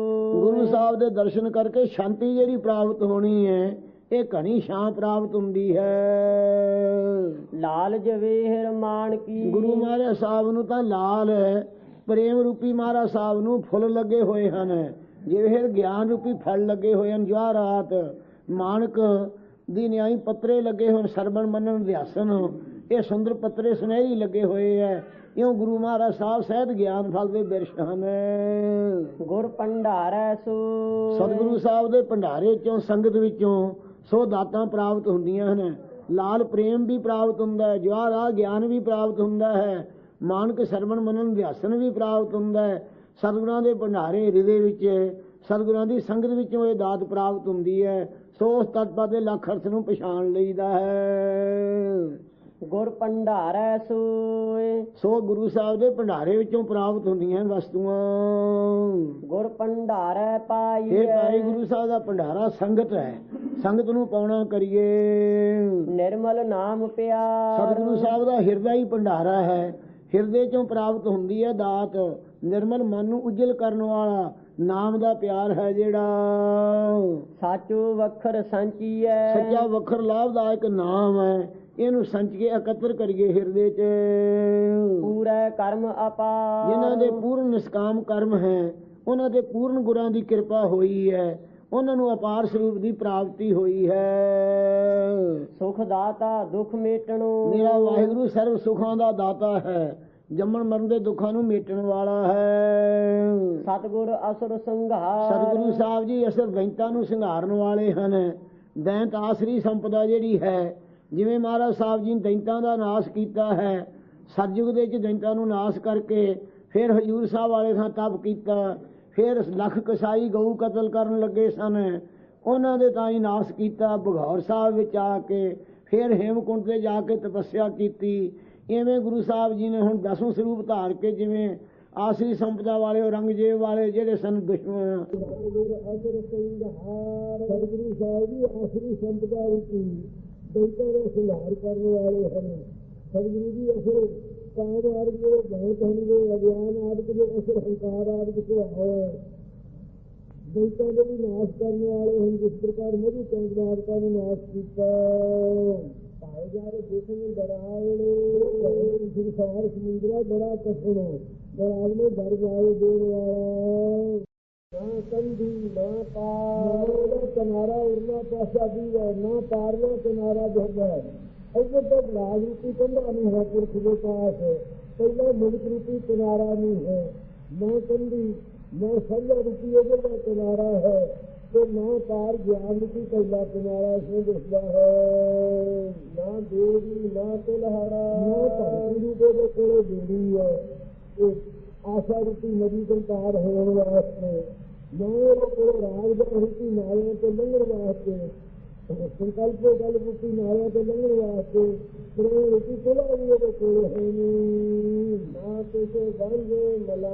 ਗੁਰੂ ਸਾਹਿਬ ਦੇ ਦਰਸ਼ਨ ਕਰਕੇ ਸ਼ਾਂਤੀ ਜਿਹੜੀ ਪ੍ਰਾਪਤ ਹੋਣੀ ਹੈ ਇਹ ਘਣੀ ਸ਼ਾਂ ਪ੍ਰਾਪਤ ਹੁੰਦੀ ਹੈ। ਲਾਲ ਜਵੇਹਰ ਮਾਨ ਕੀ ਗੁਰੂ ਮਹਾਰਾਜ ਸਾਹਿਬ ਨੂੰ ਤਾਂ ਲਾਲ ਹੈ ਪ੍ਰੇਮ ਰੂਪੀ ਮਹਾਰਾਜ ਸਾਹਿਬ ਨੂੰ ਫੁੱਲ ਲੱਗੇ ਹੋਏ ਹਨ। ਜਿਵੇਂ ਗਿਆਨ ਰੂਪੀ ਫਲ ਲੱਗੇ ਹੋਏ ਹਨ ਜਵਾਹਰਾਤ ਮਾਨਕ ਦੀ ਨਿਆਈ ਪੱਤਰੇ ਲੱਗੇ ਹੋਣ ਸਰਬਣ ਮੰਨਣ ਅਧਿਆਸਨ ਇਹ ਸੁੰਦਰ ਪੱਤਰੇ ਸੁਨਹਿਰੀ ਲੱਗੇ ਹੋਏ ਹੈ ਇਉਂ ਗੁਰੂ ਮਹਾਰਾਜ ਸਾਹਿਬ ਸਹਿਤ ਗਿਆਨ ਫਲ ਦੇ ਬਿਰਸ਼ ਹਨ। ਗੁਰ ਭੰਡਾਰੈ ਸੋ। ਸਤਿਗੁਰੂ ਸਾਹਿਬ ਦੇ ਭੰਡਾਰੇ ਚੋਂ ਸੰਗਤ ਵਿੱਚੋਂ ਸੋ ਦਾਤਾਂ ਪ੍ਰਾਪਤ ਹੁੰਦੀਆਂ ਹਨ। ਲਾਲ ਪ੍ਰੇਮ ਵੀ ਪ੍ਰਾਪਤ ਹੁੰਦਾ ਹੈ ਜਵਾਰਾ ਗਿਆਨ ਵੀ ਪ੍ਰਾਪਤ ਹੁੰਦਾ ਹੈ। ਮਾਨਕ ਸਰਵਣ ਮਨਨ ਅਧਿਆਸਨ ਵੀ ਪ੍ਰਾਪਤ ਹੁੰਦਾ ਹੈ। ਸਤਿਗੁਰਾਂ ਦੇ ਭੰਡਾਰੇ ਹਿਰਦੇ ਵਿੱਚ ਸਤਿਗੁਰਾਂ ਦੀ ਸੰਗਤ ਵਿੱਚੋਂ ਇਹ ਦਾਤ ਪ੍ਰਾਪਤ ਹੁੰਦੀ ਹੈ। ਸੋ ਉਸ ਤਤਪਾ ਦੇ ਲੱਖ ਅਰਥ ਨੂੰ ਪਛਾਣ ਲਈਦਾ ਹੈ। ਗੁਰ ਭੰਡਾਰੈ ਸੋਏ। ਸੋ ਗੁਰੂ ਸਾਹਿਬ ਦੇ ਭੰਡਾਰੇ ਵਿੱਚੋਂ ਪ੍ਰਾਪਤ ਹੁੰਦੀਆਂ ਵਸਤੂਆਂ। ਗੁਰ ਭੰਡਾਰੈ ਪਾਈਐ। ਇਹ ਭਾਈ ਗੁਰੂ ਸਾਹਿਬ ਦਾ ਭੰਡਾਰਾ ਸੰਗਤ ਹੈ। ਸੰਗਤ ਨੂੰ ਪਾਉਣਾ ਕਰੀਏ। ਨਿਰਮਲ ਨਾਮ ਪਿਆਰ। ਸਤਿਗੁਰੂ ਸਾਹਿਬ ਦਾ ਹਿਰਦਾ ਹੀ ਭੰਡਾਰਾ ਹੈ। ਹਿਰਦੇ ਚੋਂ ਪ੍ਰਾਪਤ ਹੁੰਦੀ ਹੈ ਦਾਤ। ਨਿਰਮਲ ਮਨ ਨੂੰ ਉਜਲ ਕਰਨ ਵਾਲਾ ਨਾਮ ਦਾ ਪਿਆਰ ਹੈ ਜਿਹੜਾ। ਸਾਚੋ ਵਖਰ ਸੰਚੀਐ ਸੱਚਾ ਵਖਰ ਲਾਭਦਾਇਕ ਨਾਮ ਹੈ। ਇਹਨੂੰ ਸੰਚ ਕੇ ਇਕੱਤਰ ਕਰੀਏ ਹਿਰਦੇ 'ਚ। ਪੂਰਾ ਕਰਮ ਅਪਾਰ ਜਿਨ੍ਹਾਂ ਦੇ ਪੂਰਨ ਨਿਸਕਾਮ ਕਰਮ ਹੈ ਉਹਨਾਂ ਦੇ ਪੂਰਨ ਗੁਰਾਂ ਦੀ ਕਿਰਪਾ ਹੋਈ ਹੈ। ਉਹਨਾਂ ਨੂੰ ਅਪਾਰ ਸਰੂਪ ਦੀ ਪ੍ਰਾਪਤੀ ਹੋਈ ਹੈ। ਸੁਖ ਦਾਤਾ ਦੁਖ ਮੇਟਣੋ। ਮੇਰਾ ਵਾਹਿਗੁਰੂ ਸਰਵ ਸੁਖਾਂ ਦਾ ਦਾਤਾ ਹੈ। ਜੰਮਣ ਮਰਨ ਦੇ ਦੁੱਖਾਂ ਨੂੰ ਮੇਟਣ ਵਾਲਾ ਹੈ। ਸਤਗੁਰ ਅਸੁਰ ਸੰਘਾਰ। ਸਤਿਗੁਰੂ ਸਾਹਿਬ ਜੀ ਅਸਰ ਬੈਂਤਾਂ ਨੂੰ ਸੰਘਾਰਨ ਵਾਲੇ ਹਨ। ਦੈਂਤ ਆਸਰੀ ਸੰਪਦਾ ਜਿਹੜੀ ਹੈ ਜਿਵੇਂ ਮਹਾਰਾਜ ਸਾਹਿਬ ਜੀ ਨੇ ਦੈਂਤਾਂ ਦਾ ਨਾਸ਼ ਕੀਤਾ ਹੈ ਸਤਜੁਗ ਦੇ ਵਿੱਚ ਦੈਂਤਾਂ ਨੂੰ ਨਾਸ਼ ਕਰਕੇ ਫਿਰ ਹਜੂਰ ਸਾਹਿਬ ਵਾਲੇ ਥਾਂ ਤਪ ਕੀਤਾ। ਫਿਰ ਲੱਖ ਕਸਾਈ ਗਊ ਕਤਲ ਕਰਨ ਲੱਗੇ ਸਨ। ਉਹਨਾਂ ਦੇ ਤਾਂ ਹੀ ਨਾਸ਼ ਕੀਤਾ। ਬਘੌਰ ਸਾਹਿਬ ਵਿੱਚ ਆ ਕੇ ਫਿਰ ਹੇਮਕੁੰਟ ਤੇ ਜਾ ਕੇ ਤਪੱਸਿਆ ਕੀਤੀ। ਇਵੇਂ ਗੁਰੂ ਸਾਹਿਬ ਜੀ ਨੇ ਹੁਣ ਦਸਵੇਂ ਸਰੂਪ ਧਾਰ ਕੇ ਜਿਵੇਂ ਆਸਰੀ ਸੰਪਦਾ ਵਾਲੇ ਔਰੰਗਜ਼ੇਬ ਵਾਲੇ ਜਿਹੜੇ ਸਨ, ਦੁਸ਼ਮਣ। ਸਤਿਗੁਰੂ ਸਾਹਿਬ ਜੀ ਆਖਰੀ ਸੰਪਦਾ ਵਿੱਚ ਦੈਂਤਾਂ ਦਾ ਸੁਧਾਰ ਕਰਨ ਵਾਲੇ ਹਨ ਸਤਿਗੁਰੂ ਜੀ ਅਸਰ ਕਾਮ ਆਦਿਕ ਦੇ ਬਹੁਤ ਹਨ ਦੇ ਅਗਿਆਨ ਆਦਿਕ ਦੇ ਅਸਰ ਹੰਕਾਰ ਆਦਿਕ ਤੋਂ ਹੋਇਆ ਦੈਂਤਾਂ ਦੇ ਵੀ ਨਾਸ਼ ਕਰਨ ਵਾਲੇ ਹਨ ਜਿਸ ਪ੍ਰਕਾਰ ਮਧੂ ਚੰਦਵਾਰ ਦਾ ਵੀ ਨਾਸ਼ ਕੀਤਾ ਭਾਏ ਜਾਰੇ ਦੇਖਣ ਡਰਾਵਣੇ ਸੰਸਾਰ ਸਮੁੰਦਰਾ ਬੜਾ ਕਠਿਨ ਡਰਾਵਣੇ ਡਰ ਜਾਏ ਦੇਣ ਵਾਲਾ ਨਾ ਕੰਦੀ ਨਾ ਪਾਰ ਨਾ ਕਿਨਾਰਾ ਉਰਲਾ ਪਾਸਾ ਦੀ ਹੈ ਨਾ ਪਾਰਲਾ ਕਿਨਾਰਾ ਜੋਗਾ। ਅਜੇ ਤੱਕ ਲਾਜ ਰੂਪੀ ਕੰਧਾ ਨਹੀਂ ਹੈ ਪੁਰਖ ਦੇ ਪਾਸ, ਪਹਿਲਾ ਮੁਲਕ ਰੂਪੀ ਕਿਨਾਰਾ ਨਹੀਂ ਹੈ। ਨਾ ਕੰਦੀ ਨਾ ਸੰਜਾ ਰੂਪੀ ਉਹਦੇ ਦਾ ਕਿਨਾਰਾ ਹੈ, ਤੇ ਨਾ ਪਾਰ ਗਿਆਨ ਰੂਪੀ ਪਹਿਲਾ ਕਿਨਾਰਾ ਇਸਨੂੰ ਦਿਸਦਾ ਹੈ। ਨਾ ਦੇਵੀ, ਨਾ ਕੁਲਹਾਰਾ। ਨਾ ਧਰਤੀ ਰੂਪੇ ਦੇ ਕੋਲੇ ਦੇਵੀ ਹੈ ਇਹ ਆਸ਼ਾ ਰੂਪੀ ਨਦੀ ਤੋਂ ਪਾਰ ਹੋਣ ਵਾਸਤੇ ਨਾਲੇ ਕੋਲ ਰਾਜ ਦਾ ਰੂਪੀ ਨਾਲਿਆਂ ਤੋਂ ਲੰਘਣ ਵਾਸਤੇ ਸੰਕਲਪ ਗੱਲ ਰੂਪੀ ਨਾਲਿਆਂ ਤੋਂ ਲੰਘਣ ਵਾਸਤੇ ਪ੍ਰੇਮ ਰੂਪੀ ਕੋਲਾ ਵੀ ਉਹਦੇ ਕੋਲ ਹੈ ਨਹੀਂ ਨਾ ਕਿਸੇ ਗੰਗੇ ਮਲਾ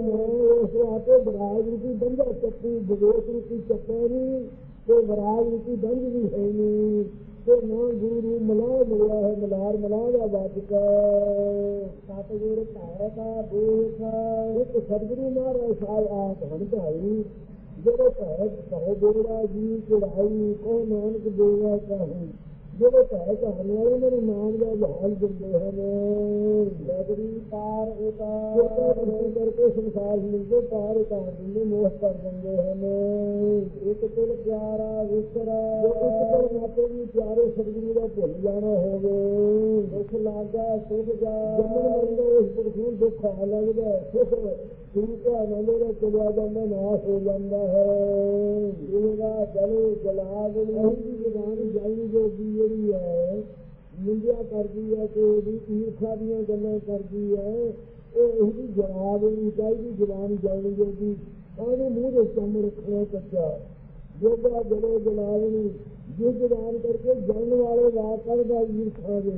ਨਾ ਉਸ ਆਪੇ ਬਰਾਜ ਰੂਪੀ ਬੰਦਾ ਚੱਕੀ, ਵਿਵੇਕ ਰੂਪੀ ਚੱਕਾ ਨਹੀਂ ਤੇ ਬਰਾਜ ਰੂਪੀ ਬੰਦ ਵੀ ਹੈ ਨਹੀਂ ਤੇ ਨਾ ਗੁਰੂ ਨੂੰ ਮਲਾ ਮਿਲਿਆ ਹੈ ਮਲਾਰ ਮਲਾ ਦਾ ਬਾਜਕਾ ਸਤਿਗੁਰ ਧਾਰ ਦਾ ਇੱਕ ਸਤਿਗੁਰੂ ਮਹਾਰਾਜ ਸਾਹਿਬ ਆਪ ਹਣ ਭਾਈ। ਜਿਹੜੇ ਭੈ ਭੈ ਦੇਵਰਾ ਜੀ ਚੜਾਈ ਕੋ ਨਾਨਕ ਦੇਵਾ ਕਹੂੰ ਜਿਹੜੇ ਭੈ ਕਹਾਣੀ ਵਾਲੇ ਮੇਰੇ ਨਾਮ ਦਾ ਜਹਾਲ ਦਿੰਦੇ ਹਨ। ਨਗਰੀ ਪਾਰ ਉਤਾਰ। ਕਰਕੇ ਸੰਸਾਰ ਮਿਲਦੇ ਪਾਰ ਉਤਾਰ ਦਿੰਦੇ ਮੋਹ ਕਰ ਦਿੰਦੇ ਹਨ। ਇੱਕ ਤੁਲ ਪਿਆਰਾ ਵਿਸਰਾ। ਇੱਕ ਤੁਲ ਮਾਤੇ ਵੀ ਪਿਆਰੇ ਸਤਿਗੁਰੂ ਦਾ ਭੁੱਲ ਜਾਣਾ ਹੋਵੇ। ਦੁੱਖ ਲੱਗਾ ਸੁਖ ਜਾ ਜੰਮਣ ਮਰਨ ਇਸ ਪੁਰਖੂ ਦੁੱਖ ਆ ਲੱਗਦਾ। ਸੁਖ ਗੁਰੂ ਹੈ ਨੰਦੇ ਦਾ ਚਲਿਆ ਜਾਂਦਾ ਨਾਸ਼ ਹੋ ਜਾਂਦਾ ਹੈ। ਇਹਦਾ ਜਲੇ ਜਲਾ ਦੇ ਨਹੀਂ ਜਵਾਨ ਜਾਈ ਜੋਗੀ ਜਿਹੜੀ ਹੈ, ਨਿੰਦਿਆ ਕਰਦੀ ਹੈ ਤੇ ਉਹਦੀ ਈਰਖਾ ਦੀਆਂ ਗੱਲਾਂ ਕਰਦੀ ਹੈ। ਉਹ ਇਹਦੀ ਜਵਾਬ ਦੇਣੀ ਚਾਹੀਦੀ ਜਵਾਨ ਜਾਣੀ ਜੋਗੀ ਉਹਨੂੰ ਮੂੰਹ ਦੇ ਚੰਮ ਰੱਖਣਾ ਕੱਚਾ। ਜੋਗਾ, ਜਲੇ ਜਲਾਵਣੀ ਜੇ ਜਵਾਨ ਕਰਕੇ ਜਨਮ ਵਾਲੇ ਵਾਰ ਕਰਦਾ ਈਰਖਾ ਦੇ।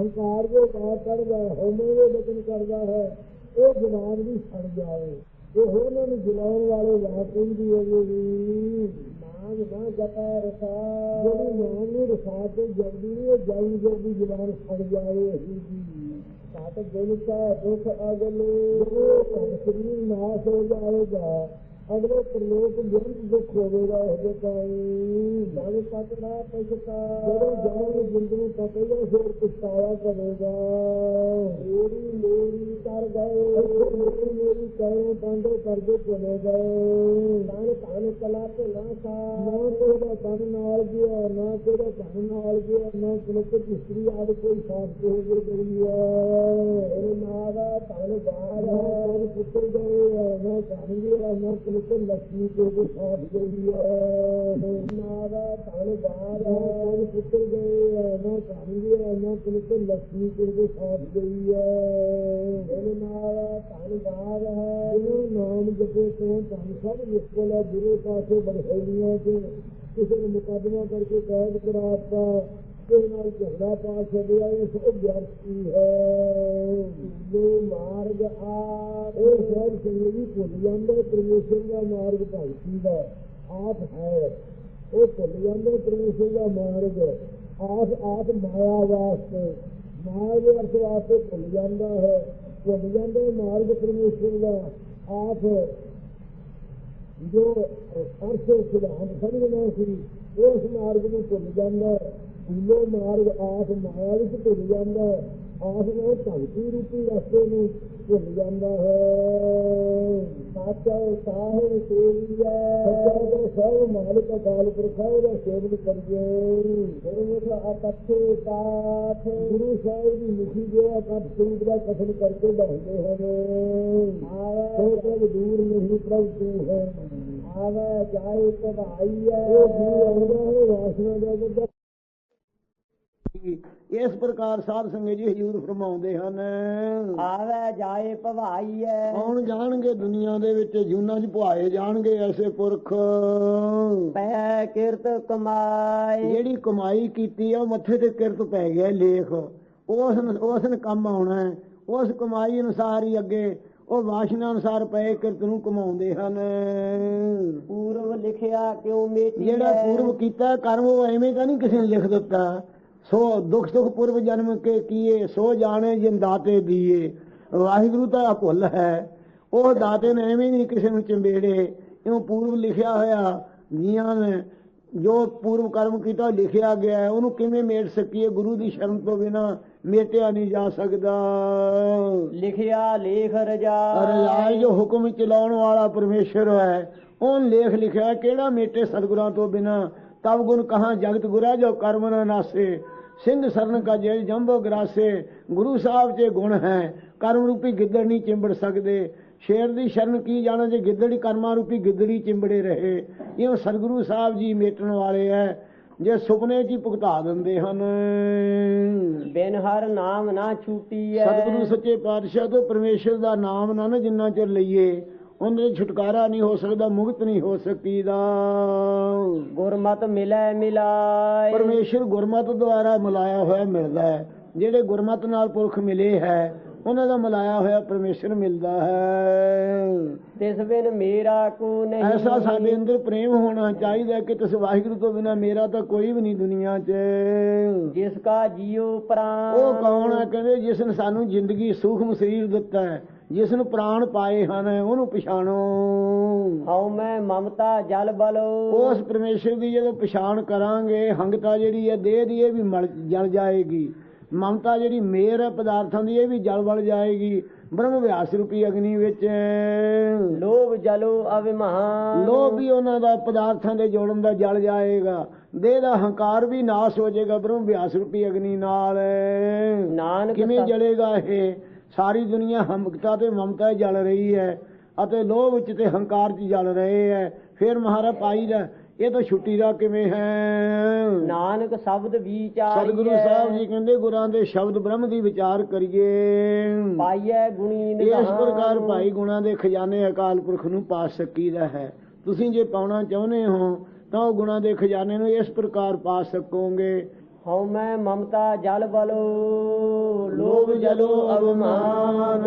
ਹੰਕਾਰ ਦੇ ਵਾਰ ਕਰਦਾ ਹੋਮੇ ਦੇ ਬਚਨ ਕਰਦਾ ਹੈ। ਉਹ ਜਵਾਨ ਵੀ ਸੜ ਜਾਏ ਇਹ ਉਹਨਾਂ ਨੂੰ ਜਲਾਉਣ ਵਾਲੇ ਵਾਰ ਕਹਿੰਦੀ ਹੈ ਜੀ। ਨਾਮ ਨਾ ਜਪੈ ਰਸਾ। ਜਿਹੜੀ ਨਾਮ ਨੂੰ ਰਸਾ ਤੇ ਜਲਦੀ ਉਹ ਜਲਦੀ ਜਲਦੀ ਜਵਾਨ ਸੜ ਜਾਏ ਹੀ ਜੀ। ਸਾਤ ਦਿਨ ਕਾ ਦੁੱਖ ਅਗਲੇ। ਉਹ ਸਰੀਰ ਨਾਸ਼ ਹੋ ਜਾਏਗਾ ਅਗਲੇ ਪ੍ਰਲੋਕ ਬੇਅੰਤ ਦੁੱਖ ਹੋਵੇਗਾ ਉਹਦੇ ਤਾਈ ਜਦ ਤੱਕ ਨਾ ਪਛਤਾ ਜਦੋਂ ਜਾਨ ਜ਼ਿੰਦਗੀ ਪਤੇਗਾ ਫਿਰ ਪਛਤਾਵਾ ਕਰੇਗਾ। ਮੇਰੀ ਮੇਰੀ ਕਰ ਗਏ। ਮੇਰੀ ਮੇਰੀ ਕਰੇ ਬੰਦੇ ਕਰਦੇ ਚਲੇ ਗਏ। ਤਨ ਤਨ ਕਲਾ ਤੇ ਨਾ ਸਾ ਨਾ ਤੇਰਾ ਤਨ ਨਾਲ ਗਿਆ, ਨਾ ਤੇਰਾ ਤਨ ਨਾਲ ਗਿਆ, ਨਾ ਪੁਲਕ ਇਸਤਰੀ ਆਦ ਕੋਈ ਸਾਥ ਹੋ ਗਈ ਹੈ ਇਹ ਨਾਵਾ ਤਨ ਬਾਹਰ ਹੈ ਪੁੱਤਰ ਗਏ ਨਾ ਤਨ ਗਿਆ, ਨਾ ਵਿੱਚ ਲక్ష్ਮੀ ਕੇ ਵੀ ਸਾਥ ਗਈ ਹੈ। ਨਾਰਾ ਧਨਵਾਰ ਹੈ। ਪੁੱਤਰ ਗਏ ਹੈ ਨਾ ਕਾਂਗੀ ਹੈ ਨਾ ਪੁੱਤ ਲక్ష్ਮੀ ਕੇ ਵੀ ਸਾਥ ਗਈ ਹੈ। ਨਾਰਾ ਧਨਵਾਰ ਹੈ। ਗੁਰੂ ਨਾਮ ਜਪੇ ਤੋਂ ਧਨ ਸਭ ਮੁਸ਼ਕਲ ਹੈ ਗੁਰੂ ਪਾਸੇ ਬੜਹੇਲੀਆਂ ਤੇ ਕਿਸੇ ਨੇ ਮੁਕਾਬਲਾ ਕਰਕੇ ਕੈਦ ਕਰਾਤਾ। ਕਿਸੇ ਨਾਲ ਝਗੜਾ ਪਾ ਛੱਡਿਆ ਇਹ ਸਭ ਵਿਅਰਥੀ ਹੈ। ਜੋ ਮਾਰਗ ਇਹ ਸਭ ਸੰਗਲੀ ਭੁੱਲ ਜਾਂਦਾ ਪਰਮੇਸ਼ਰ ਦਾ ਮਾਰਗ ਭਗਤੀ ਦਾ ਆਪ ਹੈ। ਉਹ ਭੁੱਲ ਜਾਂਦਾ ਪਰਮੇਸ਼ਰ ਦਾ ਮਾਰਗ। ਆਪ ਆਪ ਮਾਇਆ ਵਾਸਤੇ, ਮਾਇਆ ਦੇ ਅਰਥ ਵਾਸਤੇ ਭੁੱਲ ਜਾਂਦਾ ਹੈ। ਭੁੱਲ ਜਾਂਦਾ ਮਾਰਗ ਪਰਮੇਸ਼ਰ ਦਾ ਆਪ। ਜੋ ਅਰਸ਼ ਸਿਧਾਂਤ ਸਮਝਣਾ ਸੀ, ਉਸ ਮਾਰਗ ਨੂੰ ਭੁੱਲ ਜਾਂਦਾ ਭੁੱਲੋ ਮਾਰਗ ਆਪ ਮਾਇਆ ਵਿੱਚ ਭੁੱਲ ਜਾਂਦਾ ਆਪ ਨੂੰ ਭਗਤੀ ਰੂਪੀ ਰਸਤੇ ਨੂੰ ਭੁੱਲ ਜਾਂਦਾ ਹੈ। ਸਾਚਾ ਸਾਹਿਬ ਸੇਵੀਆ ਸੱਚਾ ਦਾ ਸਭ ਮਾਲਕ ਅਕਾਲ ਪੁਰਖ ਹੈ ਉਹਦਾ ਸੇਵਨ ਕਰੀਏ। ਗੁਰਮੁਖ ਅਕੱਠੇ ਪਾਠ। ਗੁਰੂ ਸਾਹਿਬ ਦੀ ਮਿੱਠੀ ਜੋ ਅਕੱਠ ਸਿੰਘ ਦਾ ਕਥਨ ਕਰਕੇ ਬਹਿੰਦੇ ਹਨ। ਆਇਆ ਪ੍ਰਭ ਦੂਰ ਨਹੀਂ ਪ੍ਰਭ ਤੂੰ ਹੈ ਆਵੇ ਜਾਏ ਹੈ। ਉਹ ਜੀ ਆਉਂਦਾ ਹੈ ਵਾਸਨਾ ਦਾ ਬੰਦਾ ਇਸ ਪ੍ਰਕਾਰ ਸਾਧ ਸੰਗਤ ਜੀ ਹਜੂਰ ਫਰਮਾਉਂਦੇ ਹਨ। ਆਵੇ ਜਾਏ ਭਵਾਈ ਹੈ ਕੌਣ ਜਾਣਗੇ ਦੁਨੀਆ ਦੇ ਵਿੱਚ ਜੂਨਾਂ 'ਚ ਪੁਆਏ ਜਾਣਗੇ ਐਸੇ ਪੁਰਖ। ਪੈ ਕਿਰਤ ਕਮਾਈ ਜਿਹੜੀ ਕਮਾਈ ਕੀਤੀ ਆ ਮੱਥੇ ਤੇ ਕਿਰਤ ਪੈ ਗਿਆ ਲੇਖ। ਉਸ ਨੂੰ- ਉਸ ਨੇ ਕੰਮ ਆਉਣਾ ਹੈ। ਉਸ ਕਮਾਈ ਅਨੁਸਾਰ ਹੀ ਅੱਗੇ ਉਹ ਵਾਸ਼ਨਾ ਅਨੁਸਾਰ ਪਏ ਕਿਰਤ ਨੂੰ ਕਮਾਉਂਦੇ ਹਨ। ਪੂਰਵ ਲਿਖਿਆ ਕਿਉ ਮੇਟੀ ਜਿਹੜਾ ਪੂਰਵ ਕੀਤਾ ਕਰਮ ਉਹ ਐਵੇਂ ਤਾਂ ਨਹੀਂ ਕਿਸੇ ਨੇ ਲਿਖ ਦਿੱਤਾ। ਸੋ ਦੁੱਖ ਸੁਖ ਪੂਰਵ ਜਨਮ ਕੇ ਕੀਏ ਸੋ ਜਾਣੇ ਜਿਨ ਦਾਤੇ ਦੀਏ। ਵਾਹਿਗੁਰੂ ਤਾਂ ਭੁੱਲ ਹੈ ਉਹ ਦਾਤੇ ਨੇ ਐਵੇਂ ਨਹੀਂ ਕਿਸੇ ਨੂੰ ਚੰਬੇੜੇ। ਇਹਨੂੰ ਪੂਰਵ ਲਿਖਿਆ ਹੋਇਆ ਜੀਆਂ ਨੇ ਜੋ ਪੂਰਵ ਕਰਮ ਕੀਤਾ ਲਿਖਿਆ ਗਿਆ ਹੈ ਉਹਨੂੰ ਕਿਵੇਂ ਮੇਟ ਸਕੀਏ? ਗੁਰੂ ਦੀ ਸ਼ਰਨ ਤੋਂ ਬਿਨਾ ਮੇਟਿਆ ਨਹੀਂ ਜਾ ਸਕਦਾ। ਲਿਖਿਆ ਲੇਖ ਰਜਾ ਰਜਾਈ ਜੋ ਹੁਕਮ ਚਲਾਉਣ ਵਾਲਾ ਪਰਮੇਸ਼ਰ ਹੈ। ਉਹਨ ਲੇਖ ਲਿਖਿਆ ਕਿਹੜਾ ਮੇਟੇ ਸਤਿਗੁਰਾਂ ਤੋਂ ਬਿਨਾ? ਤਬ ਗੁਣ ਕਹਾ ਜਗਤ ਗੁਰਾ ਜੋ ਕਰਮ ਨ ਨਾਸੇ? ਸਿੰਘ ਸਰਨ ਕਾ ਜੈ ਜੰਬੋ ਗਰਾਸੇ ਗੁਰੂ ਸਾਹਿਬ 'ਚ ਗੁਣ ਹੈ ਕਰਮ ਰੂਪੀ ਗਿੱਦੜ ਨਹੀਂ ਚਿੰਬੜ ਸਕਦੇ। ਸ਼ੇਰ ਦੀ ਸ਼ਰਨ ਕੀ ਜਾਣਾ ਜੇ ਗਿੱਦੜੀ ਕਰਮਾਂ ਰੂਪੀ ਗਿੱਦੜੀ ਚਿੰਬੜੇ ਰਹੇ। ਇਹ ਸਤਿਗੁਰੂ ਸਾਹਿਬ ਜੀ ਮੇਟਣ ਵਾਲੇ ਹੈ ਜੇ ਸੁਪਨੇ 'ਚ ਹੀ ਭੁਗਤਾ ਦਿੰਦੇ ਹਨ। ਬਿਨ ਹਰ ਨਾਮ ਨਾ ਛੂਟੀ ਹੈ ਸਤਿਗੁਰੂ ਸੱਚੇ ਪਾਤਸ਼ਾਹ ਤੋਂ ਪਰਮੇਸ਼ਰ ਦਾ ਨਾਮ ਨਾ ਨਾ ਜਿੰਨਾ ਚਿਰ ਲਈਏ। ਉਹਦੇ ਛੁਟਕਾਰਾ ਨਹੀਂ ਹੋ ਸਕਦਾ ਮੁਕਤ ਨਹੀਂ ਹੋ ਸਕੀਦਾ। ਗੁਰਮਤ ਮਿਲੈ ਮਿਲਾਏ। ਪਰਮੇਸ਼ਰ ਗੁਰਮਤ ਦੁਆਰਾ ਮਿਲਾਇਆ ਹੋਇਆ ਮਿਲਦਾ ਹੈ। ਜਿਹੜੇ ਗੁਰਮਤ ਨਾਲ ਪੁਰਖ ਮਿਲੇ ਹੈ ਉਹਨਾਂ ਦਾ ਮਿਲਾਇਆ ਹੋਇਆ ਪਰਮੇਸ਼ਰ ਮਿਲਦਾ ਹੈ। ਤਿਸ ਬਿਨ ਮੇਰਾ ਕੋ ਨਹੀਂ ਐਸਾ ਸਾਡੇ ਅੰਦਰ ਪ੍ਰੇਮ ਹੋਣਾ ਚਾਹੀਦਾ ਕਿ ਤਿਸ ਵਾਹਿਗੁਰੂ ਤੋਂ ਬਿਨਾ ਮੇਰਾ ਤਾਂ ਕੋਈ ਵੀ ਨਹੀਂ ਦੁਨੀਆ 'ਚ। ਜਿਸ ਕਾ ਜੀਉ ਪ੍ਰਾਨ ਉਹ ਕੌਣ ਹੈ? ਕਹਿੰਦੇ ਜਿਸ ਨੇ ਸਾਨੂੰ ਜ਼ਿੰਦਗੀ ਸੂਖਮ ਸਰੀਰ ਦਿੱਤਾ ਹੈ। ਜਿਸ ਨੂੰ ਪ੍ਰਾਣ ਪਾਏ ਹਨ ਉਹਨੂੰ ਪਛਾਣੋ। ਹਉ ਮੈਂ ਮਮਤਾ ਜਲ ਬਲੋ। ਉਸ ਪਰਮੇਸ਼ਰ ਦੀ ਜਦੋਂ ਪਛਾਣ ਕਰਾਂਗੇ ਹੰਗਤਾ ਜਿਹੜੀ ਹੈ ਦੇਹ ਦੀ ਇਹ ਵੀ ਮਲ ਜਲ ਜਾਏਗੀ। ਮਮਤਾ ਜਿਹੜੀ ਮੇਰ ਹੈ ਪਦਾਰਥਾਂ ਦੀ ਇਹ ਵੀ ਜਲ ਵਲ ਜਾਏਗੀ। ਬ੍ਰਹਮ ਵਿਆਸ ਰੂਪੀ ਅਗਨੀ ਵਿੱਚ। ਲੋਭ ਜਲੋ ਅਭਿਮਾਨ ਲੋਭ ਵੀ ਉਹਨਾਂ ਦਾ ਪਦਾਰਥਾਂ ਦੇ ਜੋੜਨ ਦਾ ਜਲ ਜਾਏਗਾ। ਦੇਹ ਦਾ ਹੰਕਾਰ ਵੀ ਨਾਸ਼ ਹੋ ਜਾਏਗਾ ਬ੍ਰਹਮ ਵਿਆਸ ਰੂਪੀ ਅਗਨੀ ਨਾਲ। ਨਾਨਕ ਕਿਵੇਂ ਜਲੇਗਾ ਇਹ? ਸਾਰੀ ਦੁਨੀਆ ਹਮਕਤਾ ਤੇ ਮਮਤਾ ਜਲ ਰਹੀ ਹੈ ਅਤੇ ਲੋਭ ਵਿੱਚ ਤੇ ਹੰਕਾਰ 'ਚ ਜਲ ਰਹੇ ਹੈ। ਫਿਰ ਮਹਾਰਾਜ ਪਾਈ ਦਾ ਇਹ ਤਾਂ ਛੁੱਟੀ ਦਾ ਕਿਵੇਂ ਹੈ? ਨਾਨਕ ਸ਼ਬਦ ਵਿਚਾਰ ਸਤਿਗੁਰੂ ਸਾਹਿਬ ਜੀ ਕਹਿੰਦੇ ਗੁਰਾਂ ਦੇ ਸ਼ਬਦ ਬ੍ਰਹਮ ਦੀ ਵਿਚਾਰ ਕਰੀਏ। ਪਾਈਐ ਗੁਣੀ ਇਸ ਨਿਧਾਨ ਪ੍ਰਕਾਰ ਭਾਈ ਗੁਣਾ ਦੇ ਖਜ਼ਾਨੇ ਅਕਾਲ ਪੁਰਖ ਨੂੰ ਪਾ ਸਕੀਦਾ ਹੈ। ਤੁਸੀਂ ਜੇ ਪਾਉਣਾ ਚਾਹੁੰਦੇ ਹੋ ਤਾਂ ਉਹ ਗੁਣਾ ਦੇ ਖਜ਼ਾਨੇ ਨੂੰ ਇਸ ਪ੍ਰਕਾਰ ਪਾ ਸਕੋਗੇ। ਹਉ ਮੈਂ ਮਮਤਾ ਜਲ ਬਲੋ, ਲੋਭ ਜਲੋ ਅਭਿਮਾਨ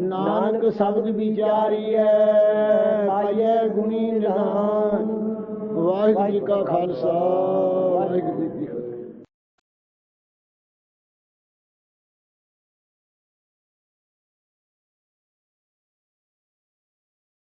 ਨਾਨਕ ਸ਼ਬਦ ਵਿਚਾਰੀਐ, ਪਾਈਐ ਗੁਣੀ ਨਿਧਾਨ। ਵਾਹਿਗੁਰੂ ਜੀ ਕਾ ਖਾਲਸਾ, ਵਾਹਿਗੁਰੂ ਜੀ